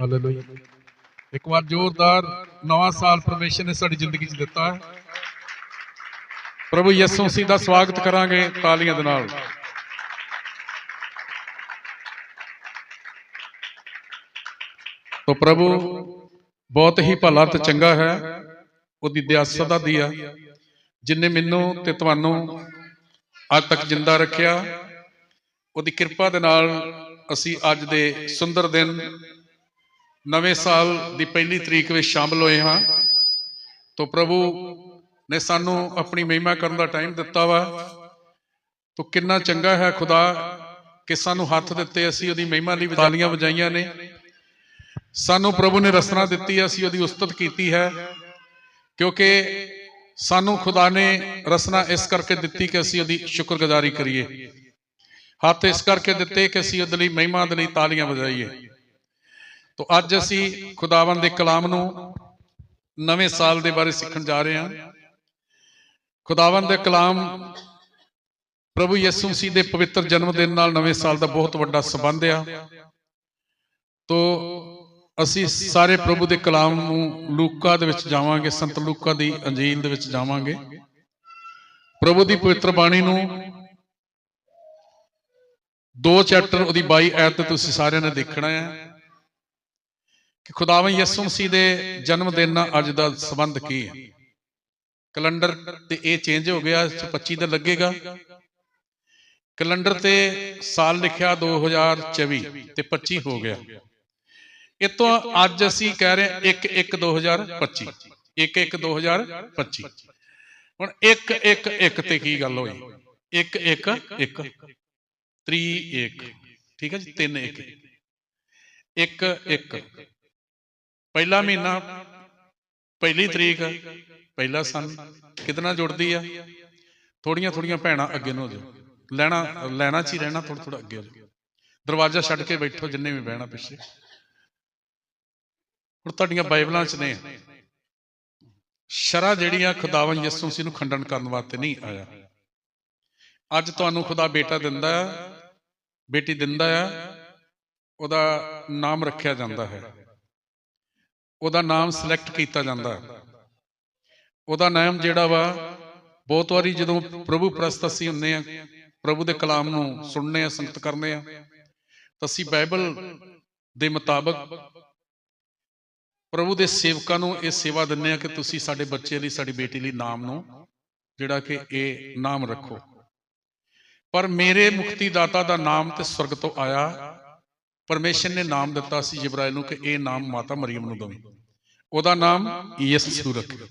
Hallelujah ਇੱਕ ਵਾਰ ਜ਼ੋਰਦਾਰ ਨਵਾਂ ਸਾਲ ਪਰਮੇਸ਼ਰ ਨੇ ਸਾਡੀ ਜ਼ਿੰਦਗੀ 'ਚ ਦਿੱਤਾ ਹੈ। ਪ੍ਰਭੂ ਯਿਸੂ ਮਸੀਹ ਦਾ ਸਵਾਗਤ ਕਰਾਂਗੇ ਤਾਲੀਆਂ ਦੇ ਨਾਲ। ਤੋ ਪ੍ਰਭੂ, ਬਹੁਤ ਹੀ ਭਲਾ ਤੇ ਚੰਗਾ ਹੈ। ਉਹਦੀ ਦਇਆ ਸਦਾ ਦੀ ਆ। ਜਿਨੇ ਮੈਨੂੰ ਤੇ ਤੁਹਾਨੂੰ ਅੱਜ ਤੱਕ ਜਿੰਦਾ ਰੱਖਿਆ, ਉਹਦੀ ਕਿਰਪਾ ਦੇ ਨਾਲ ਅਸੀਂ ਅੱਜ ਦੇ ਸੁੰਦਰ ਦਿਨ ਨਵੇਂ ਸਾਲ ਦੀ ਪਹਿਲੀ ਤਰੀਕ ਵਿੱਚ ਸ਼ਾਮਲ ਹੋਏ ਹਾਂ। ਤੋ ਪ੍ਰਭੂ ਨੇ ਸਾਨੂੰ ਆਪਣੀ ਮਹਿਮਾ ਕਰਨ ਦਾ ਟਾਈਮ ਦਿੱਤਾ ਵਾ। ਤੋ ਕਿੰਨਾ ਚੰਗਾ ਹੈ ਖੁਦਾ ਕਿ ਸਾਨੂੰ ਹੱਥ ਦਿੱਤੇ ਅਸੀਂ ਉਹਦੀ ਮਹਿਮਾ ਲਈ ਤਾਲੀਆਂ ਵਜਾਈਆਂ ਨੇ। ਸਾਨੂੰ ਪ੍ਰਭੂ ਨੇ ਰਸਨਾ ਦਿੱਤੀ, ਅਸੀਂ ਉਹਦੀ ਉਸਤਤ ਕੀਤੀ ਹੈ। ਕਿਉਂਕਿ ਸਾਨੂੰ ਖੁਦਾ ਨੇ ਰਸਨਾ ਇਸ ਕਰਕੇ ਦਿੱਤੀ ਕਿ ਅਸੀਂ ਉਹਦੀ ਸ਼ੁਕਰਗੁਜ਼ਾਰੀ ਕਰੀਏ। ਹੱਥ ਇਸ ਕਰਕੇ ਦਿੱਤੇ ਕਿ ਅਸੀਂ ਉਹਦੇ ਲਈ ਮਹਿਮਾ ਦੇ ਲਈ ਤਾਲੀਆਂ ਵਜਾਈਏ। ਤੋ ਅੱਜ ਅਸੀਂ ਖੁਦਾਵੰਦ ਦੇ ਕਲਾਮ ਨੂੰ ਨਵੇਂ ਸਾਲ ਦੇ ਬਾਰੇ ਸਿੱਖਣ ਜਾ ਰਹੇ ਹਾਂ। ਖੁਦਾਵੰਦ ਦੇ ਕਲਾਮ ਪ੍ਰਭੂ ਯਿਸੂ ਮਸੀਹ ਦੇ ਪਵਿੱਤਰ ਜਨਮ ਦਿਨ ਨਾਲ ਨਵੇਂ ਸਾਲ ਦਾ ਬਹੁਤ ਵੱਡਾ ਸੰਬੰਧ ਆ। ਤੋ ਅਸੀਂ ਸਾਰੇ ਪ੍ਰਭੂ ਦੇ ਕਲਾਮ ਨੂੰ ਲੂਕਾ ਦੇ ਵਿੱਚ ਜਾਵਾਂਗੇ, ਸੰਤ ਲੂਕਾ ਦੀ ਅੰਜੀਲ ਦੇ ਵਿੱਚ ਜਾਵਾਂਗੇ। ਪ੍ਰਭੂ ਦੀ ਪਵਿੱਤਰ ਬਾਣੀ ਨੂੰ ਦੋ ਚੈਪਟਰ ਉਹਦੀ 22 ਐਤ ਤੇ ਤੁਸੀਂ ਸਾਰਿਆਂ ਨੇ ਦੇਖਣਾ ਹੈ। ਕਿ ਖੁਦਾਵੰ ਯਿਸੂ ਮਸੀਹ ਦੇ ਜਨਮ ਦਿਨ ਨਾਲ ਅੱਜ ਦਾ ਸੰਬੰਧ ਕੀ ਹੈ? ਕੈਲੰਡਰ ਤੇ ਇਹ ਚੇਂਜ ਹੋ ਗਿਆ ਇਸ 'ਚ 25 ਦਾ ਲੱਗੇਗਾ। ਕੈਲੰਡਰ ਤੇ ਸਾਲ ਲਿਖਿਆ 2024 ਤੇ 25 ਹੋ ਗਿਆ। ਇਹ ਤੋਂ ਅੱਜ ਅਸੀਂ ਕਹਿ ਰਹੇ ਹਾਂ 1 1 2025 1 1 2025 ਹੁਣ 1 1 1 ਤੇ ਕੀ ਗੱਲ ਹੋਈ? 1 1 1 3 1 ਠੀਕ ਹੈ ਜੀ 3 1 1 1 ਪਹਿਲਾ ਮਹੀਨਾ, ਪਹਿਲੀ ਤਰੀਕ, ਪਹਿਲਾ ਸਨ, ਕਿਤਨਾ ਜੁੜਦੀ ਆ? ਥੋੜੀਆਂ ਥੋੜੀਆਂ ਭੈਣਾਂ ਅੱਗੇ ਨੂੰ ਹੋ ਜਾਓ। ਲੈਣਾ ਲੈਣਾ ਚ ਹੀ ਰਹਿਣਾ ਥੋੜਾ ਥੋੜਾ ਅੱਗੇ ਹੋ ਜਾਓ। ਦਰਵਾਜ਼ਾ ਛੱਡ ਕੇ ਬੈਠੋ, ਜਿੰਨੇ ਵੀ ਬਹਿਣਾ ਪਿੱਛੇ। ਹੁਣ ਤੁਹਾਡੀਆਂ ਬਾਈਬਲਾਂ 'ਚ ਨੇ, ਸ਼ਰਾ ਜਿਹੜੀਆਂ ਖੁਦਾਵੰ ਯਿਸੂ ਮਸੀਹ ਨੂੰ ਖੰਡਨ ਕਰਨ ਵਾਸਤੇ ਨਹੀਂ ਆਇਆ। ਅੱਜ ਤੁਹਾਨੂੰ ਖੁਦਾ ਬੇਟਾ ਦਿੰਦਾ ਹੈ ਬੇਟੀ ਦਿੰਦਾ ਆ, ਉਹਦਾ ਨਾਮ ਰੱਖਿਆ ਜਾਂਦਾ ਹੈ। ਉਹਦਾ ਨਾਮ ਸਿਲੈਕਟ ਕੀਤਾ ਜਾਂਦਾ। ਉਹਦਾ ਨਾਮ ਜਿਹੜਾ ਵਾ, ਬਹੁਤ ਵਾਰੀ ਜਦੋਂ ਪ੍ਰਭੂ ਪ੍ਰਸਤ ਅਸੀਂ ਹੁੰਨੇ ਆ ਪ੍ਰਭੂ ਦੇ ਕਲਾਮ ਨੂੰ ਸੁਣਨੇ ਆ ਸੰਗਤ ਕਰਨੇ ਆ ਤਾਂ ਅਸੀਂ ਬਾਈਬਲ ਦੇ ਮੁਤਾਬਕ ਪ੍ਰਭੂ ਦੇ ਸੇਵਕਾਂ ਨੂੰ ਇਹ ਸੇਵਾ ਦਿੰਨੇ ਆ ਕਿ ਤੁਸੀਂ ਸਾਡੇ ਬੱਚੇ ਲਈ, ਸਾਡੀ ਬੇਟੀ ਲਈ ਨਾਮ ਨੂੰ, ਜਿਹੜਾ ਕਿ ਇਹ ਨਾਮ ਰੱਖੋ। ਪਰ ਮੇਰੇ ਮੁਕਤੀ ਦਾਤਾ ਦਾ ਨਾਮ ਤੇ ਸਵਰਗ ਤੋਂ ਆਇਆ ਪਰਮੇਸ਼ਰ ਨੇ ਨਾਮ ਦਿੱਤਾ ਸੀ ਜਿਬਰਾਇਲ ਨੂੰ ਕਿ ਇਹ ਨਾਮ ਮਾਤਾ ਮਰੀਮ ਨੂੰ ਦਵੇ। ਉਹਦਾ ਨਾਮ ਯਿਸੂ ਰੱਖਿਓ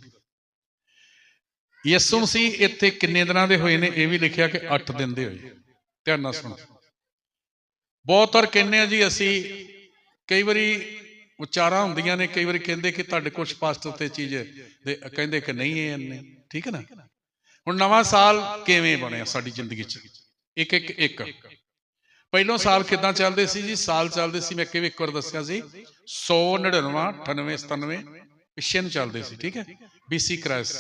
ਯਿਸੂ ਮਸੀਹ ਇੱਥੇ ਕਿੰਨੇ ਦਿਨਾਂ ਦੇ ਹੋਏ ਨੇ, ਇਹ ਵੀ ਲਿਖਿਆ ਕਿ 8 ਦਿਨ ਦੇ ਹੋਏ। ਧਿਆਨ ਨਾਲ ਸੁਣੋ। ਬਹੁਤ ਵਾਰ ਕਹਿੰਦੇ ਆ ਜੀ, ਅਸੀਂ ਕਈ ਵਾਰੀ ਉਚਾਰਾਂ ਹੁੰਦੀਆਂ ਨੇ, ਕਈ ਵਾਰੀ ਕਹਿੰਦੇ ਕਿ ਤੁਹਾਡੇ ਕੋਲ ਪਾਸਟਰ ਤੇ ਚੀਜ਼ ਦੇ ਕਹਿੰਦੇ ਕਿ ਨਹੀਂ, ਇਹ ਇੰਨੇ। ਠੀਕ ਹੈ ਨਾ? ਹੁਣ ਨਵਾਂ ਸਾਲ ਕਿਵੇਂ ਬਣਿਆ ਸਾਡੀ ਜ਼ਿੰਦਗੀ 'ਚ? ਇੱਕ ਇੱਕ ਇੱਕ। ਪਹਿਲੋਂ ਸਾਲ ਕਿਦਾਂ ਚੱਲਦੇ ਸੀ ਜੀ? ਸਾਲ ਚੱਲਦੇ ਸੀ, ਮੈਂ ਕਿਵੇਂ ਇੱਕ ਵਾਰ ਦੱਸਿਆ ਸੀ। 100 99 98 97 ਪਿੱਛੇ ਨੂੰ ਚੱਲਦੇ ਸੀ, ਠੀਕ ਹੈ? BC ਕ੍ਰਾਈਸ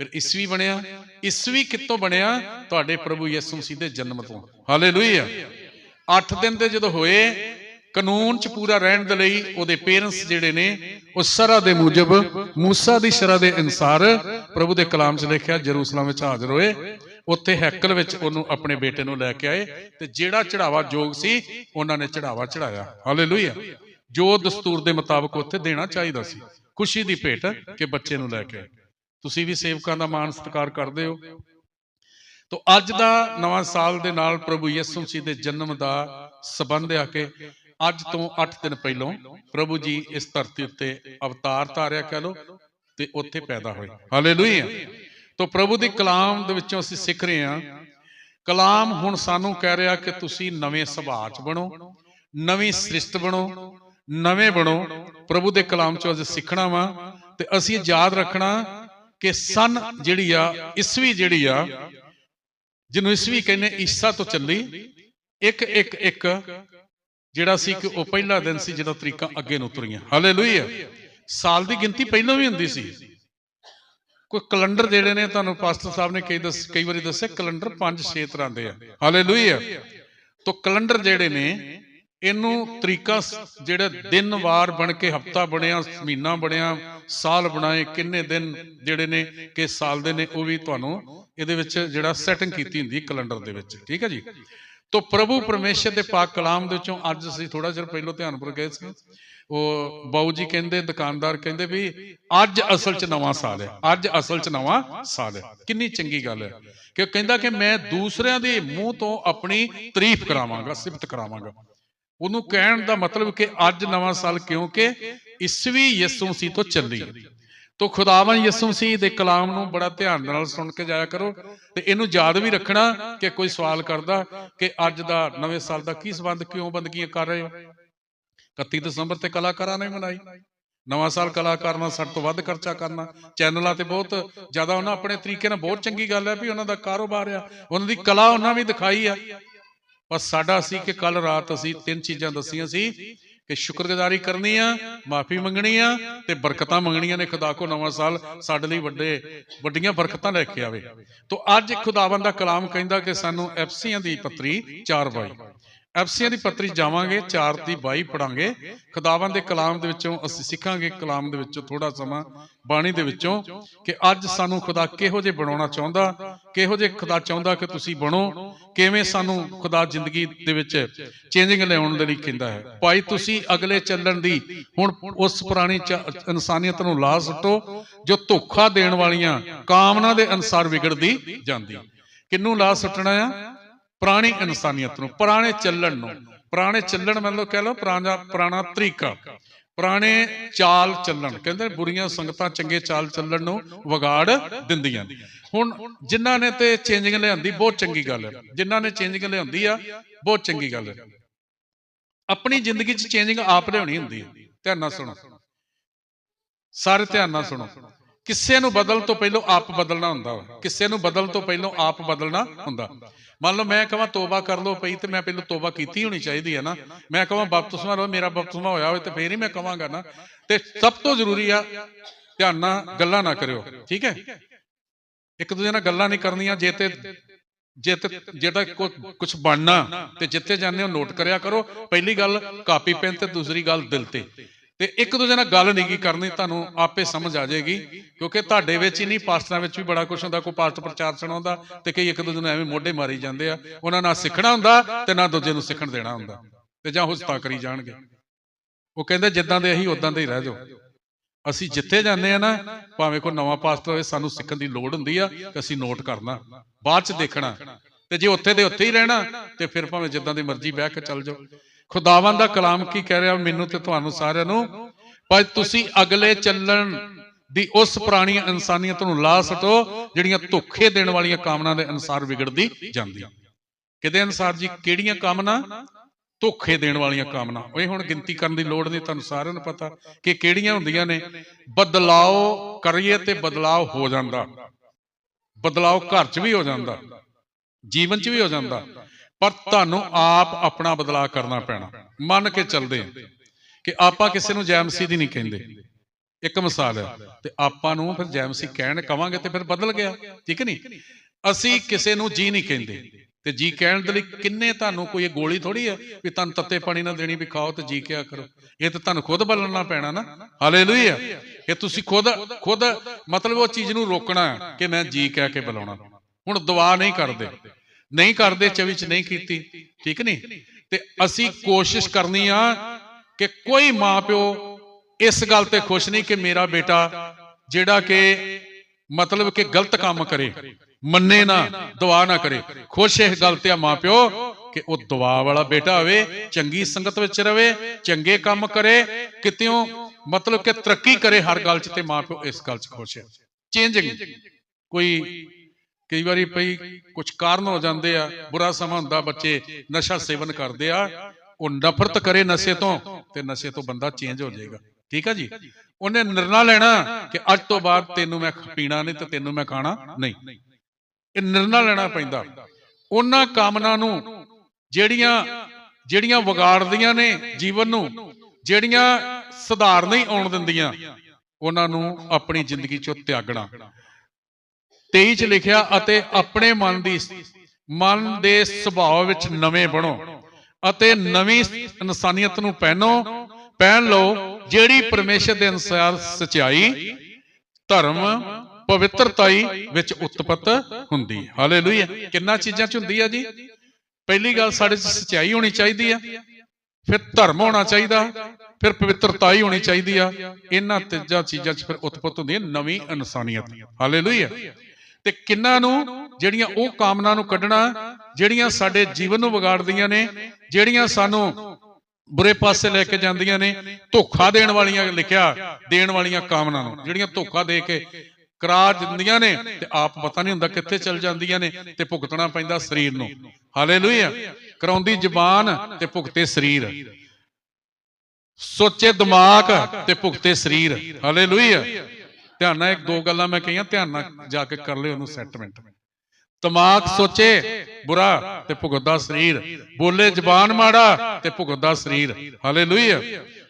ਫਿਰ ਈਸਵੀ ਬਣਿਆ। ਈਸਵੀ ਕਿੱਥੋਂ ਬਣਿਆ? ਤੁਹਾਡੇ ਪ੍ਰਭੂ ਯਿਸੂ ਮਸੀਹ ਦੇ ਜਨਮ ਤੋਂ। ਹਾਲੇਲੂਇਆ 8 ਦਿਨ ਦੇ ਜਦੋਂ ਹੋਏ, ਕਾਨੂੰਨ ਚ ਪੂਰਾ ਰਹਿਣ ਦੇ ਲਈ ਉਹਦੇ ਪੇਰੈਂਟਸ ਜਿਹੜੇ ਨੇ, ਉਹ ਸ਼ਰਾ ਦੇ ਮੁਜਬ, ਮੂਸਾ ਦੀ ਸ਼ਰਾ ਦੇ ਅਨਸਾਰ ਪ੍ਰਭੂ ਦੇ ਕਲਾਮ 'ਚ ਲਿਖਿਆ, ਜਰੂਸਲਮ ਵਿੱਚ ਹਾਜ਼ਰ ਹੋਏ। ਉੱਥੇ ਹੈਕਲ ਵਿੱਚ ਉਹਨੂੰ ਆਪਣੇ ਬੇਟੇ ਨੂੰ ਲੈ ਕੇ ਆਏ ਤੇ ਜਿਹੜਾ ਚੜਾਵਾ ਜੋਗ ਸੀ ਉਹਨਾਂ ਨੇ ਚੜਾਵਾ ਚੜਾਇਆ। ਹਾਲੇਲੂਇਆ। ਜੋ ਦਸਤੂਰ ਦੇ ਮੁਤਾਬਕ ਉੱਥੇ ਦੇਣਾ ਚਾਹੀਦਾ ਸੀ। ਖੁਸ਼ੀ ਦੀ ਭੇਟ ਕਿ ਬੱਚੇ ਨੂੰ ਲੈ ਕੇ ਆਏ। ਤੁਸੀਂ ਵੀ ਸੇਵਕਾਂ ਦਾ ਮਾਣ ਸਤਿਕਾਰ ਕਰਦੇ ਹੋ। ਤੋ ਅੱਜ ਦਾ ਨਵਾਂ ਸਾਲ ਦੇ ਨਾਲ ਪ੍ਰਭੂ ਯਿਸੂ ਮਸੀਹ ਦੇ ਜਨਮ ਦਾ ਸਬੰਧ ਆ ਕੇ ਅੱਜ ਤੋਂ 8 ਦਿਨ ਪਹਿਲਾਂ ਪ੍ਰਭੂ ਜੀ ਇਸ ਧਰਤੀ ਉੱਤੇ ਅਵਤਾਰ ਧਾਰਿਆ ਕਹ ਲੋ ਤੇ ਉੱਥੇ ਪੈਦਾ ਹੋਏ। ਹਾਲੇਲੂਇਆ। ਤੋ ਪ੍ਰਭੂ ਦੀ ਕਲਾਮ ਦੇ ਵਿੱਚੋਂ ਅਸੀਂ ਸਿੱਖ ਰਹੇ ਹਾਂ। ਕਲਾਮ ਹੁਣ ਸਾਨੂੰ ਕਹਿ ਰਿਹਾ ਕਿ ਤੁਸੀਂ ਨਵੇਂ ਸੁਭਾਅ ਚ ਬਣੋ, ਨਵੀਂ ਸ੍ਰਿਸ਼ਟ ਬਣੋ, ਨਵੇਂ ਬਣੋ। ਪ੍ਰਭੂ ਦੇ ਕਲਾਮ ਚੋਂ ਅੱਜ ਸਿੱਖਣਾ ਵਾ ਤੇ ਅਸੀਂ ਯਾਦ ਰੱਖਣਾ ਕਿ ਸਨ ਜਿਹੜੀ ਆ, ਈਸਵੀ ਜਿਹੜੀ ਆ, ਜਿਹਨੂੰ ਈਸਵੀ ਕਹਿੰਦੇ ਈਸਾ ਤੋਂ ਚੱਲੀ, ਇੱਕ ਇੱਕ ਇੱਕ ਜਿਹੜਾ ਸੀ ਕਿ ਉਹ ਪਹਿਲਾ ਦਿਨ ਸੀ, ਜਿਹਦਾ ਤਰੀਕਾ ਅੱਗੇ ਨੂੰ ਤੁਰੀਆਂ ਹਾਲੇਲੂਇਆ ਸਾਲ ਦੀ ਗਿਣਤੀ ਪਹਿਲਾਂ ਵੀ ਹੁੰਦੀ ਸੀ। ਕੋਈ ਕੈਲੰਡਰ ਜਿਹੜੇ ਨੇ, ਤੁਹਾਨੂੰ ਪਾਸਟਰ ਸਾਹਿਬ ਨੇ ਕਈ ਦੱਸ ਕਈ ਵਾਰੀ ਦੱਸਿਆ, ਕੈਲੰਡਰ 5-6 ਤਰ੍ਹਾਂ ਦੇ ਆ। ਹਾਲੇਲੂਇਆ। ਤੋਂ ਕੈਲੰਡਰ ਜਿਹੜੇ ਨੇ, ਇਹਨੂੰ ਤਰੀਕਾ ਜਿਹੜਾ ਦਿਨ ਵਾਰ ਬਣ ਕੇ ਹਫਤਾ ਬਣਿਆ, ਮਹੀਨਾ ਬਣਿਆ, ਸਾਲ ਬਣਾਏ, ਕਿੰਨੇ ਦਿਨ ਜਿਹੜੇ ਨੇ, ਕਿ ਸਾਲ ਦੇ ਨੇ, ਉਹ ਵੀ ਤੁਹਾਨੂੰ ਇਹਦੇ ਵਿੱਚ ਜਿਹੜਾ ਸੈਟਿੰਗ ਕੀਤੀ ਹੁੰਦੀ ਕੈਲੰਡਰ ਦੇ ਵਿੱਚ। ਠੀਕ ਹੈ ਜੀ? ਤੋ ਪ੍ਰਭੂ ਪਰਮੇਸ਼ਰ ਦੇ ਪਾਕ ਕਲਾਮ ਦੇ ਵਿੱਚੋਂ ਅੱਜ ਅਸੀਂ ਥੋੜਾ ਚਿਰ ਪਹਿਲਾਂ ਧਿਆਨਪੁਰ ਗਏ ਸੀ। ਉਹ ਬਾਊ ਜੀ ਕਹਿੰਦੇ, ਦੁਕਾਨਦਾਰ ਕਹਿੰਦੇ ਵੀ ਅੱਜ ਅਸਲ 'ਚ ਨਵਾਂ ਸਾਲ ਹੈ, ਅੱਜ ਅਸਲ 'ਚ ਨਵਾਂ ਸਾਲ ਹੈ। ਕਿੰਨੀ ਚੰਗੀ ਗੱਲ ਹੈ। ਕਿ ਕਹਿੰਦਾ ਕਿ ਮੈਂ ਦੂਸਰਿਆਂ ਦੇ ਮੂੰਹ ਤੋਂ ਆਪਣੀ ਤਾਰੀਫ ਕਰਾਵਾਂਗਾ, ਸਿਫਤ ਕਰਾਵਾਂਗਾ। ਉਹਨੂੰ ਕਹਿਣ ਦਾ ਮਤਲਬ ਕਿ ਅੱਜ ਨਵਾਂ ਸਾਲ ਕਿਉਂਕਿ ਈਸਵੀ ਯਿਸੂ ਸੀ ਤੋਂ ਚੱਲੀ। ਹੈ ਤੋ ਖੁਦਾਵੰ ਯਿਸੂ ਮਸੀਹ ਦੇ ਕਲਾਮ ਨੂੰ ਬੜਾ ਧਿਆਨ ਨਾਲ ਸੁਣ ਕੇ ਜਾਇਆ ਕਰੋ ਤੇ ਇਹਨੂੰ ਯਾਦ ਵੀ ਰੱਖਣਾ ਕਿ ਕੋਈ ਸਵਾਲ ਕਰਦਾ ਕਿ ਅੱਜ ਦਾ ਨਵੇਂ ਸਾਲ ਦਾ ਕੀ ਸੰਬੰਧ, ਕਿਉਂ ਬੰਦਗੀਆਂ ਕਰ ਰਹੇ ਹੋ? 31 ਦਸੰਬਰ ਤੇ ਕਲਾਕਾਰਾਂ ਨੇ ਮਨਾਈ। ਨਵਾਂ ਸਾਲ ਕਲਾਕਾਰ ਨਾਲ ਸਾਡੇ ਤੋਂ ਵੱਧ ਖਰਚਾ ਕਰਨਾ। ਚੈਨਲਾਂ ਤੇ ਬਹੁਤ ਜ਼ਿਆਦਾ ਉਹਨਾਂ ਆਪਣੇ ਤਰੀਕੇ ਨਾਲ ਬਹੁਤ ਚੰਗੀ ਗੱਲ ਹੈ ਵੀ ਉਹਨਾਂ ਦਾ ਕਾਰੋਬਾਰ ਆ। ਉਹਨਾਂ ਦੀ ਕਲਾ ਉਹਨਾਂ ਵੀ ਦਿਖਾਈ ਆ। ਬਸ ਸਾਡਾ ਸੀ ਕਿ ਕੱਲ ਰਾਤ ਅਸੀਂ ਤਿੰਨ ਚੀਜ਼ਾਂ ਦੱਸੀਆਂ ਸੀ ਕਿ ਸ਼ੁਕਰਗੁਜ਼ਾਰੀ ਕਰਨੀ ਆ, ਮਾਫੀ ਮੰਗਣੀ ਆ ਤੇ ਬਰਕਤਾਂ ਮੰਗਣੀਆਂ ਨੇ। ਖੁਦਾ ਕੋ ਨਵਾਂ ਸਾਲ ਸਾਡੇ ਲਈ ਵੱਡੇ, ਵੱਡੀਆਂ ਬਰਕਤਾਂ ਲੈ ਕੇ ਆਵੇ। ਤੋਂ ਅੱਜ ਖੁਦਾਵੰਦ ਦਾ ਕਲਾਮ ਕਹਿੰਦਾ ਕਿ ਸਾਨੂੰ ਐਫਸੀਆਂ ਦੀ ਪੱਤਰੀ 4 ਬਾਈ ਐਫਸੀਆਂ ਦੀ ਪੱਤਰੀ ਜਾਵਾਂਗੇ 4 ਦੀ 22 ਪੜਾਂਗੇ ਖੁਦਾਵੰਦ ਦੇ ਕਲਾਮ ਦੇ ਵਿੱਚੋਂ ਅਸੀਂ ਸਿੱਖਾਂਗੇ ਕਲਾਮ ਦੇ ਵਿੱਚੋਂ ਥੋੜਾ ਸਮਾਂ ਬਾਣੀ ਦੇ ਵਿੱਚੋਂ ਕਿ ਅੱਜ ਸਾਨੂੰ ਖੁਦਾ ਕਿਹੋ ਜਿਹੇ ਬਣਾਉਣਾ ਚਾਹੁੰਦਾ ਕਿਹੋ ਜਿਹੇ ਖੁਦਾ ਚਾਹੁੰਦਾ ਕਿ ਤੁਸੀਂ ਬਣੋ ਕਿਵੇਂ ਸਾਨੂੰ ਖੁਦਾ ਜ਼ਿੰਦਗੀ ਦੇ ਵਿੱਚ ਚੇਂਜਿੰਗ ਲਿਆਉਣ ਦੇ ਲਈ ਕਹਿੰਦਾ ਹੈ। ਭਾਈ ਤੁਸੀਂ ਅਗਲੇ ਚੱਲਣ ਦੀ ਹੁਣ ਉਸ ਪੁਰਾਣੀ ਇਨਸਾਨੀਅਤ ਨੂੰ ਲਾ ਸੁੱਟੋ ਜੋ ਧੋਖਾ ਦੇਣ ਵਾਲੀਆਂ ਕਾਮਨਾ ਦੇ ਅਨਸਾਰ ਵਿਗੜਦੀ ਜਾਂਦੀ। ਕਿੰਨੂੰ ਲਾ ਸੁੱਟਣਾ ਆ ਪੁਰਾਣੀ ਇਨਸਾਨੀਅਤ ਨੂੰ, ਪੁਰਾਣੇ ਚੱਲਣ ਨੂੰ। ਪੁਰਾਣੇ ਚੱਲਣ ਮਤਲਬ ਕਹਿ ਲਓ ਪੁਰਾਣਾ ਪੁਰਾਣਾ ਤਰੀਕਾ। ਪੁਰਾਣੇ ਚਾਲ ਚੱਲਣ, ਕਹਿੰਦੇ ਬੁਰੀਆਂ ਸੰਗਤਾਂ ਚੰਗੇ ਚਾਲ ਚੱਲਣ ਨੂੰ ਵਿਗਾੜ ਦਿੰਦੀਆਂ ਹੁਣ ਜਿਨ੍ਹਾਂ ਨੇ ਤੇ ਚੇਂਜਿੰਗ ਲਿਆਂਦੀ, ਬਹੁਤ ਚੰਗੀ ਗੱਲ ਹੈ। ਜਿਨ੍ਹਾਂ ਨੇ ਚੇਂਜਿੰਗ ਲਿਆਂਦੀ ਆ, ਬਹੁਤ ਚੰਗੀ ਗੱਲ ਹੈ। ਆਪਣੀ ਜ਼ਿੰਦਗੀ 'ਚ ਚੇਂਜਿੰਗ ਆਪ ਲਿਆਉਣੀ ਹੁੰਦੀ ਹੈ। ਧਿਆਨ ਨਾਲ ਸੁਣੋ। ਸਾਰੇ ਧਿਆਨ ਨਾਲ ਸੁਣੋ। ਕਿਸੇ ਨੂੰ ਬਦਲ ਤੋਂ ਪਹਿਲਾਂ ਆਪ ਬਦਲਣਾ ਹੁੰਦਾ ਵਾ। ਕਿਸੇ ਨੂੰ ਬਦਲ ਤੋਂ ਪਹਿਲਾਂ ਆਪ ਬਦਲਣਾ ਹੁੰਦਾ। ਮੰਨ ਲਓ ਮੈਂ ਕਹਾਂ ਤੋਬਾ ਕਰ ਲਓ ਪਈ ਤੇ ਮੈਂ ਪਹਿਲਾਂ ਤੋਬਾ ਕੀਤੀ ਹੋਣੀ ਚਾਹੀਦੀ ਹੈ ਨਾ। ਮੈਂ ਕਹਾਂ ਬਪਤਿਸਮਾ ਲਓ ਮੇਰਾ ਬਪਤਿਸਮਾ ਹੋਇਆ ਹੋਵੇ ਤੇ ਫੇਰ ਹੀ ਮੈਂ ਕਵਾਂਗਾ ਨਾ। ਤੇ ਸਭ ਤੋਂ ਜ਼ਰੂਰੀ ਆ, ਧਿਆਨ ਨਾਲ ਗੱਲਾਂ ਨਾ ਕਰਿਓ, ਠੀਕ ਹੈ? ਇੱਕ ਦੂਜੇ ਨਾਲ ਗੱਲਾਂ ਨਹੀਂ ਕਰਨੀਆਂ, ਜੇ ਤੇ ਜੇ ਤੇ ਜਿਹੜਾ ਕੁਝ ਬਣਨਾ ਤੇ ਜਿੱਥੇ ਜਾਂਦੇ ਹੋ ਨੋਟ ਕਰਿਆ ਕਰੋ। ਪਹਿਲੀ ਗੱਲ ਕਾਪੀ, ਪੈਨ ਤੇ ਦੂਸਰੀ ਗੱਲ ਦਿਲ ਤੇ। ਤੇ ਇੱਕ ਦੂਜੇ ਨਾਲ ਗੱਲ ਨਹੀਂ ਕੀ ਕਰਨੀ, ਤੁਹਾਨੂੰ ਆਪੇ ਸਮਝ ਆ ਜਾਏਗੀ, ਕਿਉਂਕਿ ਤੁਹਾਡੇ ਵਿੱਚ ਹੀ ਨਹੀਂ, ਪਾਸਟਰਾਂ ਵਿੱਚ ਵੀ ਬੜਾ ਕੁਝ ਹੁੰਦਾ, ਕੋਈ ਪਾਸਟ ਪ੍ਰਚਾਰ ਸੁਣਾਉਂਦਾ ਤੇ ਕਈ ਇੱਕ ਦੂਜੇ ਨੂੰ ਐਵੇਂ ਮੋਢੇ ਮਾਰੀ ਜਾਂਦੇ ਆ। ਉਹਨਾਂ ਨਾਲ ਸਿੱਖਣਾ ਹੁੰਦਾ ਤੇ ਨਾ ਦੂਜੇ ਨੂੰ ਸਿੱਖਣ ਦੇਣਾ ਹੁੰਦਾ ਤੇ ਜਾਂ ਹੁਸਤਾ ਕਰੀ ਜਾਣਗੇ। ਉਹ ਕਹਿੰਦੇ, ਜਿੱਦਾਂ ਦੇ ਅਸੀਂ ਉਦਾਂ ਦੇ ਹੀ ਰਹਿ ਜਾਓ। ਅਸੀਂ ਜਿੱਥੇ ਜਾਂਦੇ ਆ ਨਾ, ਭਾਵੇਂ ਕੋਈ ਨਵਾਂ ਪਾਸਟਰ ਹੋਵੇ, ਸਾਨੂੰ ਸਿੱਖਣ ਦੀ ਲੋੜ ਹੁੰਦੀ ਆ ਕਿ ਅਸੀਂ ਨੋਟ ਕਰਨਾ, ਬਾਅਦ ਚ ਦੇਖਣਾ। ਤੇ ਜੇ ਉੱਥੇ ਦੇ ਉੱਥੇ ਹੀ ਰਹਿਣਾ, ਤੇ ਫਿਰ ਭਾਵੇਂ ਜਿੱਦਾਂ ਦੀ ਮਰਜ਼ੀ ਬਹਿ ਕੇ ਚੱਲ ਜਾਓ। ਖੁਦਾਵੰ ਦਾ ਕਲਾਮ ਕੀ ਕਹਿ ਰਿਹਾ ਮੈਨੂੰ ਤੇ ਤੁਹਾਨੂੰ ਸਾਰਿਆਂ ਨੂੰ? ਪਰ ਤੁਸੀਂ ਅਗਲੇ ਚੱਲਣ ਦੀ ਉਸ ਪੁਰਾਣੀ ਇਨਸਾਨੀਅਤ ਨੂੰ ਲਾ ਸਟੋ, ਜਿਹੜੀਆਂ ਧੋਖੇ ਦੇਣ ਵਾਲੀਆਂ ਕਾਮਨਾ ਦੇ ਅਨਸਾਰ ਵਿਗੜਦੀ ਜਾਂਦੀ। ਕਿਹਦੇ ਅਨਸਾਰ ਜੀ? ਕਿਹੜੀਆਂ ਕਾਮਨਾ? ਧੋਖੇ ਦੇਣ ਵਾਲੀਆਂ ਕਾਮਨਾ। ਉਹ ਹੁਣ ਗਿਣਤੀ ਕਰਨ ਦੀ ਲੋੜ ਨਹੀਂ, ਤੁਹਾਨੂੰ ਸਾਰਿਆਂ ਨੂੰ ਪਤਾ ਕਿ ਕਿਹੜੀਆਂ ਹੁੰਦੀਆਂ ਨੇ? ਬਦਲਾਓ ਕਰੀਏ ਤੇ ਬਦਲਾਓ ਹੋ ਜਾਂਦਾ। ਬਦਲਾਓ ਘਰ 'ਚ ਵੀ ਹੋ ਜਾਂਦਾ। ਜੀਵਨ 'ਚ ਵੀ ਹੋ ਜਾਂਦਾ। ਪਰ ਤੁਹਾਨੂੰ ਆਪ ਆਪਣਾ ਬਦਲਾਅ ਕਰਨਾ ਪੈਣਾ। ਮੰਨ ਕੇ ਚੱਲਦੇ ਹਾਂ ਕਿ ਆਪਾਂ ਕਿਸੇ ਨੂੰ ਜੈਮਸੀ ਦੀ ਨਹੀਂ ਕਹਿੰਦੇ। ਇੱਕ ਮਿਸਾਲ ਹੈ, ਤੇ ਆਪਾਂ ਨੂੰ ਫਿਰ ਜੈਮਸੀ ਕਹਿਣ ਕਵਾਂਗੇ ਤੇ ਫਿਰ ਬਦਲ ਗਿਆ, ਠੀਕ ਨਹੀਂ? ਅਸੀਂ ਕਿਸੇ ਨੂੰ ਜੀ ਨਹੀਂ ਕਹਿੰਦੇ, ਤੇ ਜੀ ਕਹਿਣ ਦੇ ਲਈ ਕਿੰਨੇ ਤੁਹਾਨੂੰ ਕੋਈ ਇਹ ਗੋਲੀ ਥੋੜੀ ਹੈ ਵੀ ਤੁਹਾਨੂੰ ਤੱਤੇ ਪਾਣੀ ਨਾ ਦੇਣੀ ਵੀ ਖਾਓ ਤੇ ਜੀ ਕਿਆ ਕਰੋ? ਇਹ ਤਾਂ ਤੁਹਾਨੂੰ ਖੁਦ ਬਦਲਣਾ ਪੈਣਾ ਨਾ। ਹਾਲੇਲੂਇਆ! ਇਹ ਤੁਸੀਂ ਖੁਦ ਖੁਦ ਮਤਲਬ ਉਹ ਚੀਜ਼ ਨੂੰ ਰੋਕਣਾ ਕਿ ਮੈਂ ਜੀ ਕਹਿ ਕੇ ਬੁਲਾਉਣਾ। ਹੁਣ ਦੁਆ ਨਹੀਂ ਕਰਦੇ। ਨਹੀਂ ਕਰਦੇ ਚਵੀ ਚ ਨਹੀਂ ਕੀਤੀ। ਠੀਕ ਨਹੀਂ? ਤੇ ਅਸੀਂ ਕੋਸ਼ਿਸ਼ ਕਰਨੀ ਆ ਕਿ ਕੋਈ ਮਾਪਿਓ ਇਸ ਗੱਲ ਤੇ ਖੁਸ਼ ਨਹੀਂ ਕਿ ਮੇਰਾ ਬੇਟਾ ਜਿਹੜਾ ਕਿ ਮਤਲਬ ਕਿ ਗਲਤ ਕੰਮ ਕਰੇ ਮੰਨੇ ਨਾ ਦੁਆ ਨਾ ਕਰੇ। ਖੁਸ਼ ਇਸ ਗੱਲ ਤੇ ਆ ਮਾਪਿਓ ਕਿ ਉਹ ਦੁਆ ਵਾਲਾ ਬੇਟਾ ਹੋਵੇ ਚੰਗੀ ਸੰਗਤ ਵਿੱਚ ਰਵੇ ਚੰਗੇ ਕੰਮ ਕਰੇ ਕਿਤਿਓਂ ਮਤਲਬ ਕਿ ਤਰੱਕੀ ਕਰੇ ਹਰ ਗੱਲ 'ਚ ਤੇ ਮਾਪਿਓ ਇਸ ਗੱਲ 'ਚ ਖੁਸ਼ ਹੈ। ਚੇਂਜਿੰਗ ਕੋਈ ਕਈ ਵਾਰੀ ਪਈ ਕੁਝ ਕਾਰਨ ਹੋ ਜਾਂਦੇ ਆ, ਬੁਰਾ ਸਮਾਂ ਹੁੰਦਾ ਬੱਚੇ, ਨਸ਼ਾ ਸੇਵਨ ਕਰਦੇ ਆ, ਉਹ ਨਫ਼ਰਤ ਕਰੇ ਨਸ਼ੇ ਤੋਂ ਤੇ ਨਸ਼ੇ ਤੋਂ ਬੰਦਾ ਚੇਂਜ ਹੋ ਜਾਏਗਾ। ਠੀਕ ਆ ਜੀ? ਉਹਨੇ ਨਿਰਣਾ ਲੈਣਾ ਕਿ ਅੱਜ ਤੋਂ ਬਾਅਦ ਤੈਨੂੰ ਮੈਂ ਪੀਣਾ ਨਹੀਂ ਤੇ ਤੈਨੂੰ ਮੈਂ ਖਾਣਾ ਨਹੀਂ। ਇਹ ਨਿਰਣਾ ਲੈਣਾ ਪੈਂਦਾ। ਉਹਨਾਂ ਕਾਮਨਾ ਨੂੰ ਜਿਹੜੀਆਂ ਜਿਹੜੀਆਂ ਵਿਗਾੜਦੀਆਂ ਨੇ ਜੀਵਨ ਨੂੰ, ਜਿਹੜੀਆਂ ਸੁਧਾਰ ਨਹੀਂ ਆਉਣ ਦਿੰਦੀਆਂ, ਉਹਨਾਂ ਨੂੰ ਆਪਣੀ ਜ਼ਿੰਦਗੀ ਚੋਂ ਤਿਆਗਣਾ। 23 ਚ ਲਿਖਿਆ, ਅਤੇ ਆਪਣੇ ਮਨ ਦੀ ਮਨ ਦੇ ਸੁਭਾਅ ਵਿੱਚ ਨਵੇਂ ਬਣੋ, ਅਤੇ ਨਵੀਂ ਇਨਸਾਨੀਅਤ ਨੂੰ ਪਹਿਨੋ, ਪਹਿਨ ਲਓ, ਜਿਹੜੀ ਪਰਮੇਸ਼ਰ ਦੇ ਅਨੁਸਾਰ ਸਚਾਈ, ਧਰਮ, ਪਵਿੱਤਰਤਾਈ ਵਿੱਚ ਉਤਪਤ ਹੁੰਦੀ ਹੈ। ਹਾਲੇਲੂਇਆ। ਕਿੰਨਾ ਚੀਜ਼ਾਂ ਚ ਹੁੰਦੀ ਆ ਜੀ? ਪਹਿਲੀ ਗੱਲ ਸਾਡੇ ਚ ਸਚਾਈ ਹੋਣੀ ਚਾਹੀਦੀ ਆ, ਫਿਰ ਧਰਮ ਹੋਣਾ ਚਾਹੀਦਾ, ਫਿਰ ਪਵਿੱਤਰਤਾਈ ਹੋਣੀ ਚਾਹੀਦੀ ਆ। ਇਹਨਾਂ ਤਿੰਨਾਂ ਚੀਜ਼ਾਂ ਚ ਫਿਰ ਉਤਪਤ ਹੁੰਦੀ ਹੈ ਨਵੀਂ ਇਨਸਾਨੀਅਤ। ਹਾਲੇਲੂਇਆ। ਤੇ ਕਿੰਨਾਂ ਨੂੰ ਜਿਹੜੀਆਂ ਉਹ ਕਾਮਨਾ ਨੂੰ ਕੱਢਣਾ, ਜਿਹੜੀਆਂ ਸਾਡੇ ਜੀਵਨ ਨੂੰ ਵਿਗਾੜਦੀਆਂ ਨੇ, ਜਿਹੜੀਆਂ ਸਾਨੂੰ ਬੁਰੇ ਪਾਸੇ ਲੈ ਕੇ ਜਾਂਦੀਆਂ ਨੇ, ਧੋਖਾ ਦੇਣ ਵਾਲੀਆਂ ਲਿਖਿਆ, ਦੇਣ ਵਾਲੀਆਂ ਕਾਮਨਾ ਨੂੰ, ਜਿਹੜੀਆਂ ਧੋਖਾ ਦੇ ਕੇ ਕਰਾ ਦਿੰਦੀਆਂ ਨੇ ਤੇ ਆਪ ਪਤਾ ਨਹੀਂ ਹੁੰਦਾ ਕਿੱਥੇ ਚਲ ਜਾਂਦੀਆਂ ਨੇ ਤੇ ਭੁਗਤਣਾ ਪੈਂਦਾ ਸਰੀਰ ਨੂੰ। ਹਾਲੇਲੂਇਆ ਕਰਾਉਂਦੀ ਜ਼ਬਾਨ ਤੇ ਭੁਗਤੇ ਸਰੀਰ। ਸੋਚੇ ਦਿਮਾਗ ਤੇ ਭੁਗਤੇ ਸਰੀਰ। ਹਾਲੇਲੂਇਆ ਧਿਆਨ ਨਾਲ ਇੱਕ ਦੋ ਗੱਲਾਂ ਮੈਂ ਕਹੀਆਂ, ਧਿਆਨ ਨਾਲ ਜਾ ਕੇ ਕਰ ਲਿਓ ਉਹਨੂੰ ਸੈਟਲਮੈਂਟ ਤਮਾਕ ਸੋਚੇ, ਬੁਰਾ ਤੇ ਭੁਗਤਦਾ ਸਰੀਰ। ਬੋਲੇ ਜ਼ਬਾਨ ਮਾੜਾ ਤੇ ਭੁਗਤਦਾ ਸਰੀਰ। ਹਾਲੇਲੂਇਆ